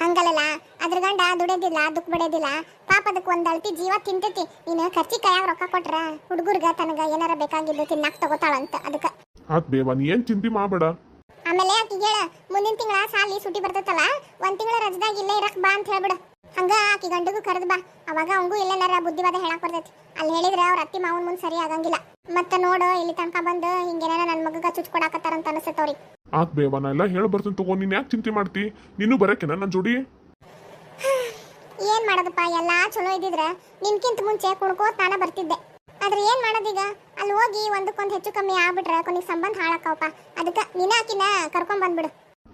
ಹಂಗಲ್ಲ ಅದ್ರ ಗಂಡ ದುಡಿಯೋದಿಲ್ಲ ದುಃಖ ಬಡಿಯೋದಿಲ್ಲ ಪಾಪ ಅದಕ್ಕೆ ಒಂದ್ ಅಳ್ತಿ ಜೀವ ತಿಂತೈತಿ. ನೀನು ಖರ್ಚಿ ಕೈಯಾಗ ರೊಕ್ಕ ಕೊಟ್ರ ಹುಡುಗರ್ಗ ತನಗ ಏನಾರ ಬೇಕಾಗಿದ್ದು ತಿನ್ನಾಕ್ ತಗೋತಾಳಂತ ಅದಕ್ಕೆ. ಆತ್ ಬೇವ ನೀ ಏನ್ ಚಿಂತೆ ಮಾಡಬೇಡ. ಆಕಿಗೆ ಹೇಳ. ಮುಂದಿನ ತಿಂಗಳ ಸಾಲಿ ಸುಟಿ ಬರ್ತೈತಲ್ಲ ಒಂದ್ ತಿಂಗಳ ರಜದಾಗ ಇಲ್ಲೇ ಇರಕ್ ಬಾ ಅಂತ ಹೇಳ್ಬಿಡು. ಹಂಗ ಆಕಿ ಗಂಡಗೂ ಕರೆದು ಬಾ. ಅವಾಗ ಅವಂಗೂ ಇಲ್ಲೆಲ್ಲಾರ ಬುದ್ಧಿವಾದ ಹೇಳಕ್ ಬರ್ತೈತಿ. ಅಲ್ಲಿ ಹೇಳಿದ್ರೆ ಅವ್ರ ಅತ್ತಿ ಮಾವನ್ ಮುಂದ್ ಸರಿ ಆಗಂಗಿಲ್ಲ. ಮತ್ತೆ ನೋಡು ಇಲ್ಲಿ ತನಕ ಬಂದು ಹಿಂಗೇನ ನನ್ನ ಮಗಗ ಚುಚ್ ಕೊಡಾಕತ್ತಾರಂತ ಅನಿಸ್ತೈತೆ ಅವ್ರಿಗೆ. ಆಕ್ ಬೇವ ನಾ ಎಲ್ಲ ಹೇಳಿ ಬರ್ತೀನಿ ತಗೋ. ನೀನ್ ಯಾಕೆ ಚಿಂತೆ ಮಾಡ್ತಿ? ನೀನು ಬರಕೇನ ನನ್ನ ಜೋಡಿ? ಏನ್ ಮಾಡೋದಪ್ಪ ಎಲ್ಲಾ ಚಲೋ ಇದ್ದಿದ್ರ ನಿನ್ಕಿಂತ ಮುಂಚೆ ಕುಣ್ಕೋತ್ ನಾನ ಬರ್ತಿದ್ದೆ. ಆದ್ರೆ ಏನ್ ಮಾಡೋದೀಗ ಅಲ್ಲಿ ಹೋಗಿ ಒಂದಕ್ಕೊಂದು ಹೆಚ್ಚು ಕಮ್ಮಿ ಆಗ್ಬಿಟ್ರೆ ಕೊನೆಗೆ ಸಂಬಂಧ ಹಾಳಾಕವಪ್ಪ. ಅದಕ್ಕ ನೀನ ಆಕಿನ ಕರ್ಕೊಂಡ್ ಬಂದ್ಬಿಡು.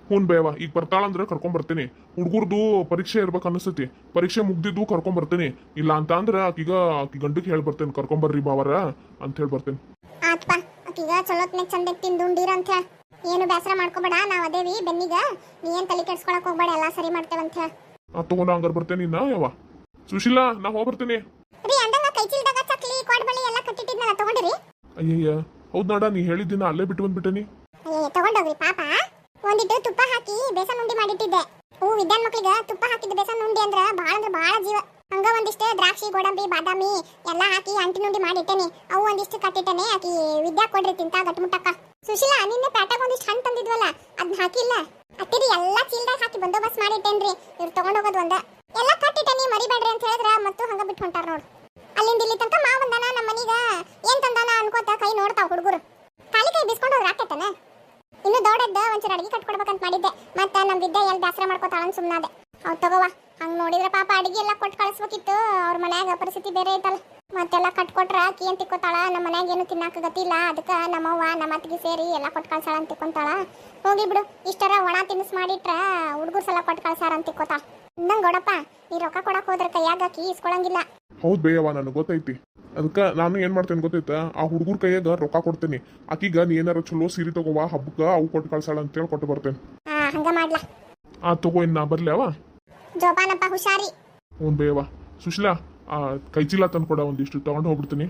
ಹ್ಞೂ ಬೇವ ಈಗ ಬರ್ತಾಳಂದ್ರೆ ಕರ್ಕೊಂಡ್ ಬರ್ತೀನಿ. ಹುಡುಗರ್ದು ಪರೀಕ್ಷೆ ಇರ್ಬೇಕು ಅನಿಸ್ತೈತಿ. ಪರೀಕ್ಷೆ ಮುಗ್ದಿದ್ದು ಕರ್ಕೊಂಡ್ ಬರ್ತೀನಿ. ಇಲ್ಲ ಅಂತ ಅಂದ್ರೆ ಆಕೀಗ ಆಕಿ ಗಂಡಕ್ಕೆ ಹೇಳಿ ಬರ್ತೇನೆ ಕರ್ಕೊಂಬರ್ರಿ ಬಾವರ ಅಂತ ಹೇಳಿ ಬರ್ತೇನೆ. ಆತ್ಪ ಆಕಿಗ ಚಲೋತ್ನಾಗ ಚಂದ ತಿಂದುಂಡಿರ ಅಂತ ಹೇಳ. ಏನು ಬೇಸರ ಮಾಡ್ಕೋಬೇಡ ನಾವ್ ಅದೇವಿ ಬೆನ್ನಿಗ. ನೀ ಏನ್ ತಲೆ ಕೆಡ್ಸ್ಕೊಳಕ್ ಹೋಗ್ಬೇಡ ಎಲ್ಲ ಸರಿ ಮಾಡ್ತೇವೆ ಅಂತ ಆ ತಗೊಂಡ ಹಂಗಾರ ಬರ್ತೇನೆ ಇನ್ನ ಯಾವ ಸುಶೀಲಾ ನಾ ಹೋಗ್ಬರ್ತೀನಿ ರೀ ಅಂದಂಗ ಕೈ ಚೀಲ್ದಾಗ ಚಕ್ಲಿ ಕೋಡ್ಬಳಿ ಎಲ್ಲ ಕಟ್ಟಿಟ್ಟಿದ್ನಲ್ಲ ತಗೊಂಡಿರಿ. ಅಯ್ಯಯ್ಯ ಹೌದ್ ನಾಡ ನೀ ಹೇಳಿದ್ದಿನ ಅಲ್ಲೇ ಬಿಟ್ಟು ಬಂದ್ಬಿಟ್ಟೇನಿ. ಅಯ್ಯ ತಗೊಂಡೋಗ್ರಿ ಪಾಪ. ಒಂದಿಟ್ಟು ತುಪ್ಪ ಹಾಕಿ ಬೇಸನ್ ಉಂಡಿ ಮಾಡಿಟ್ಟಿದ್ದೆ. ಓ ವಿದ್ಯಾನ್ ಮಕ್ಕಳಿಗೆ ತುಪ್ಪ ಹಾಕಿದ ಬೇಸನ್ ಉಂಡಿ ಅಂದ್ರೆ ಬಹಳ ಅಂದ್ರ ಬಹಳ ಜೀವ. ಹಂಗ ಒಂದಿಷ್ಟು ದ್ರಾಕ್ಷಿ ಗೋಡಂಬಿ ಬಾದಾಮಿ ಎಲ್ಲ ಹಾಕಿ ಅಂಟಿನ ಉಂಡಿ ಮಾಡಿಟ್ಟೇನಿ. ಅವು ಒಂದಿಷ್ಟು ಕಟ್ಟಿಟ್ಟೇನೆ ಆಕಿ ವಿದ್ಯಾ ಕೊಡ್ರಿ ತಿಂತ ಗಟ್ಮುಟ್ಟಕ್ಕ ಸುಶೀಲಾ ನಿನ್ನೆ ಪ್ಯಾಟಾಗ ಒಂದಿಷ್ಟು ಹಣ್ಣು ತಂದಿದ್ವಲ್ಲ ಅದನ್ನ ಹಾಕಿಲ್ಲ. ಅತ್ತಿರಿ ಎಲ್ಲಾ ಚೀಲ್ದಾಗ ಹಾಕಿ ಬಂದೋಬಸ್ತ್ ಮಾಡಿಟ್ಟೇನ್ರಿ. ಇವ್ರು ತಗೊಂಡೋಗೋದು ಒಂದ. ಎಲ್ಲ ಕಟ್ಟಿಟ್ಟೇನಿ ಮರಿಬೇಡ್ರಿ ಅಂತ ಹೇಳಿದ್ರ ಮತ್ತು ಹಂಗ ಬಿಟ್ಟು ಹೊಂಟಾರ ನೋಡು. ಅಲ್ಲಿಂದ ಇಲ್ಲಿ ತನಕ ಮಾವ ಬಂದಾನ ನಮ್ಮ ಮನೀಗ. ಏನ್ ತಂದಾನ ಅನ್ಕೋತ ಕೈ ನೋಡ್ತಾವ ಹುಡುಗರು. ಖಾಲಿ ಕೈ ಬಿಸ್ಕೊಂಡು ಹೋದ್ರ ಆಕೈತನ ಇನ್ನು ದೊಡ್ಡದ ಒಂಚೂರು ಅಡಿಗೆ ಕಟ್ಕೊಡ್ಬೇಕಂತ ಮಾಡಿದ್ದೆ. ಮತ್ತೆ ನಮ್ಮ ವಿದ್ಯೆ ಎಲ್ಲಿ ಬೇಸರ ಮಾಡ್ಕೋತಾಳ ಸುಮ್ಮನಾದೆ ಅವ್ರು ತಗೋವಾ ಹಂಗ್ ನೋಡಿದ್ರೆ ಪಾಪ ಅಡಿಗೆ ಎಲ್ಲ ಕೊಟ್ಟು ಕಳಿಸ್ಬೇಕಿತ್ತು. ಅವ್ರ ಮನ್ಯಾಗ ಪರಿಸ್ಥಿತಿ ಬೇರೆ ಐತಲ್ಲ. ಮತ್ತೆಲ್ಲ ಕಟ್ಕೊಟ್ರ ಆಕಿ ಏನ್ ತಿಕ್ಕೋತಾಳ. ನಮ್ಮ ಮನ್ಯಾಗ ಏನು ತಿನ್ನಾಕ ಗತಿಲ್ಲ. ಅದಕ್ಕ ನಮ್ಮವ್ವ ನಮ್ಮ ಅತ್ತಿಗೆ ಸೇರಿ ಎಲ್ಲ ಕೊಟ್ಟು ಕಳ್ಸಾಳ ಅಂತ ತಿಕ್ಕೊಂತಾಳ. ಹೋಗಿ ಬಿಡು. ಇಷ್ಟರ ಒಣ ತಿನಿಸ್ ಮಾಡಿಟ್ರ ಹುಡುಗರು ಸಲ ಕೊಟ್ಟು ಕಳ್ಸಾರ ಅಂತ ತಿಕ್ಕೋತಾಳ. ನಂಗ್ ಗೌಡಪ್ಪ ನೀ ರೊಕ್ಕ ಕೊಡಕ್ ಹೋದ್ರ ಕೈಯಾಗ ಕೀ ಇಸ್ಕೊಳಂಗಿಲ್ಲ. ಹೌದ್ ಬೇಯವ್ವ ನನಗೆ ಗೊತ್ತೈತಿ. ಅದಕ್ಕೆ ನಾನು ಏನ್ ಮಾಡ್ತೇನೆ ಗೊತ್ತೈತ? ಆ ಹುಡುಗರ ಕೈಯಾಗ ರೊಕ್ಕ ಕೊಡ್ತೇನೆ. ಆಕಿಗ ನೀ ಏನಾರ ಚಲೋ ಸೀರೆ ತಗೋವಾ ಹಬ್ಬಕ್ಕ ಅವು ಕೊಟ್ಟು ಕಳ್ಸಾಳ ಅಂತೇಳಿ ಕೊಟ್ಟು ಬರ್ತೇನೆ. ಹಾ ಹಂಗ ಮಾಡ್ಲಾ. ಆ ತಗೋ ಇನ್ನ ಬರ್ಲಿ ಅವ ಜೋಪಾನಪ್ಪ ಹುಷಾರಿ. ಹ್ಞೂ ಬೇಯವ್ವ. ಸುಶೀಲಾ ಆ ಕೈಚೀಲ ತಂದ್ಕೊಡ ಒಂದಿಷ್ಟು ತಗೊಂಡು ಹೋಗ್ಬಿಡ್ತೀನಿ.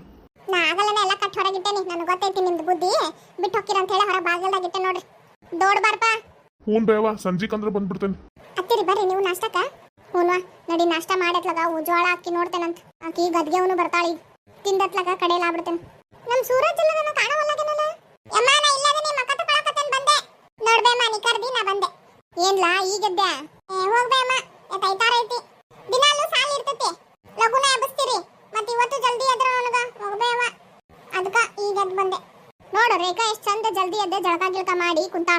ನಾ ಆಗಲ್ಲನೆ ಎಲ್ಲ ಕಟ್ ಹೊರಗಿಟ್ಟೇನಿ ನನಗೆ ಗೊತ್ತೈತಿ ನಿಮ್ದು ಬುದ್ಧಿ. ಬಿಟ್ಟು ಹೋಗ್ತೀರ ಅಂತ ಹೇಳಿ ಹೊರ ಬಾಗಲ್ದಾಗ ಇಟ್ಟೆ ನೋಡ್ರಿ. ದೊಡ್ಡ ಬಾರ್ಪ. ಹ್ಞೂ ಬೇವಾ, ಸಂಜೆಕ್ ಅಂದ್ರೆ ಬಂದ್ಬಿಡ್ತೇನೆ. ಅತ್ತಿರಿ, ಬರ್ರಿ, ನೀವು ನಾಷ್ಟಕ್ಕ? ಹೂನ್ವಾ, ನಡಿ ನಾಷ್ಟ ಮಾಡತ್ಲಾಗ ಉಜ್ವಾಳ ಅಕ್ಕಿ ನೋಡ್ತೇನಂತ. ಆಕಿ ಗದ್ಗೆವನು ಬರ್ತಾಳಿ. ತಿಂದತ್ಲಾಗ ಕಡೆಯಲ್ಲ ಆಗ್ಬಿಡ್ತೇನೆ. ನಮ್ ಸೂರಜ್ ಇಲ್ಲದನ ಕಾಣವಲ್ಲಾಗೇನಲ್ಲ? ಯಮ್ಮ, ನಾ ನಿಮ್ಮ ಮಕ್ಕ ತಕೊಳಕತ್ತೇನ್ ಬಂದೆ. ನೋಡ್ಬೇಮ್ಮ ನೀ ಕರ್ದಿ, ನಾ ಬಂದೆ. ಏನ್ಲಾ ಈಗದ್ದೆ ಹೋಗ್ಬೇಮ್ಮ ತೈತಾರ ಐತಿ. ದಿನಾಲು ಸಾಲ ಇರ್ತೈತಿ. ಲಗುನ ಎಬ್ಬಿಸ್ತೀರಿ. ಮತ್ ಇವತ್ತು ಜಲ್ದಿ ಎದ್ರ ನನಗ ಹೋಗ್ಬೇವ ಅದಕ್ಕ ಈಗ ಬಂದೆ. ನೋಡು ರೇಖಾ, ಎಷ್ಟ್ ಚಂದ ಜಲ್ದಿ ಎದ್ದೆ ಜಳಕ ಗಿಳಕ ಮಾಡಿ ಕುಂತ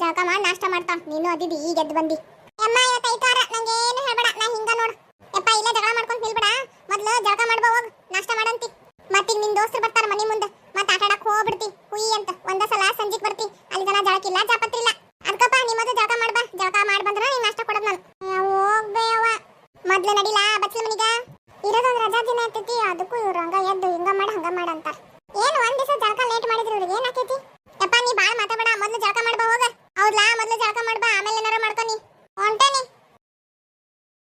ಜಳಕ ಮಾಡಿ, ನಾಷ್ಟ ಮಾಡ್ತಾ ನೀನು ಅದಿದಿ ಈಗ ಎದ್ದು ಬಂದಿ. ಅಮ್ಮ ಇವತ್ತು ಐತಾರ ನಂಗೆ ಏನು ಹೇಳ್ಬೇಡ. ನಾ ಹಿಂಗ ನೋಡು. ಯಪ್ಪ, ಇಲ್ಲೇ ಜಗಳ ಮಾಡ್ಕೊಂಡು ನಿಲ್ಬೇಡ. ಮೊದ್ಲು ಜಳಕ ಮಾಡ್ಬೋ, ಹೋಗ್. ನಾಷ್ಟ ಮಾಡಂತಿ. ಮತ್ತೀಗ ನಿನ್ ದೋಸ್ತರು ಬರ್ತಾರ ಮನೆ ಮುಂದೆ. ಮತ್ತೆ ಆಟ ಆಡಕ್ ಹೋಗ್ಬಿಡ್ತಿ. ಹುಯಿ ಅಂತ. ಒಂದ ಸಲ ಸಂಜೆಗೆ ಬರ್ತಿ. ಅಲ್ಲಿ ಜನ ಜಳಕಿಲ್ಲ ಜಾಪತ್ರಿಲ್ಲ ಅದಕ್ಕಪ್ಪ ನೀ ಮೊದಲು ಜಳಕ ಮಾಡ್ಬಾ. ಜಳಕ ಮಾಡಿ ಬಂದ್ರ ನೀ ನಾಷ್ಟ ಕೊಡೋದ್ ನಾನು. ಹೋಗ್ಬೇವ ಮೊದ್ಲು ನಡಿಲಾ ಬಚ್ಚಲ ಮನಿಗ? ಇರೋದೊಂದು ರಜಾ ದಿನ ಇರ್ತೈತಿ. ಅದಕ್ಕೂ ಇವ್ರ ಹಂಗ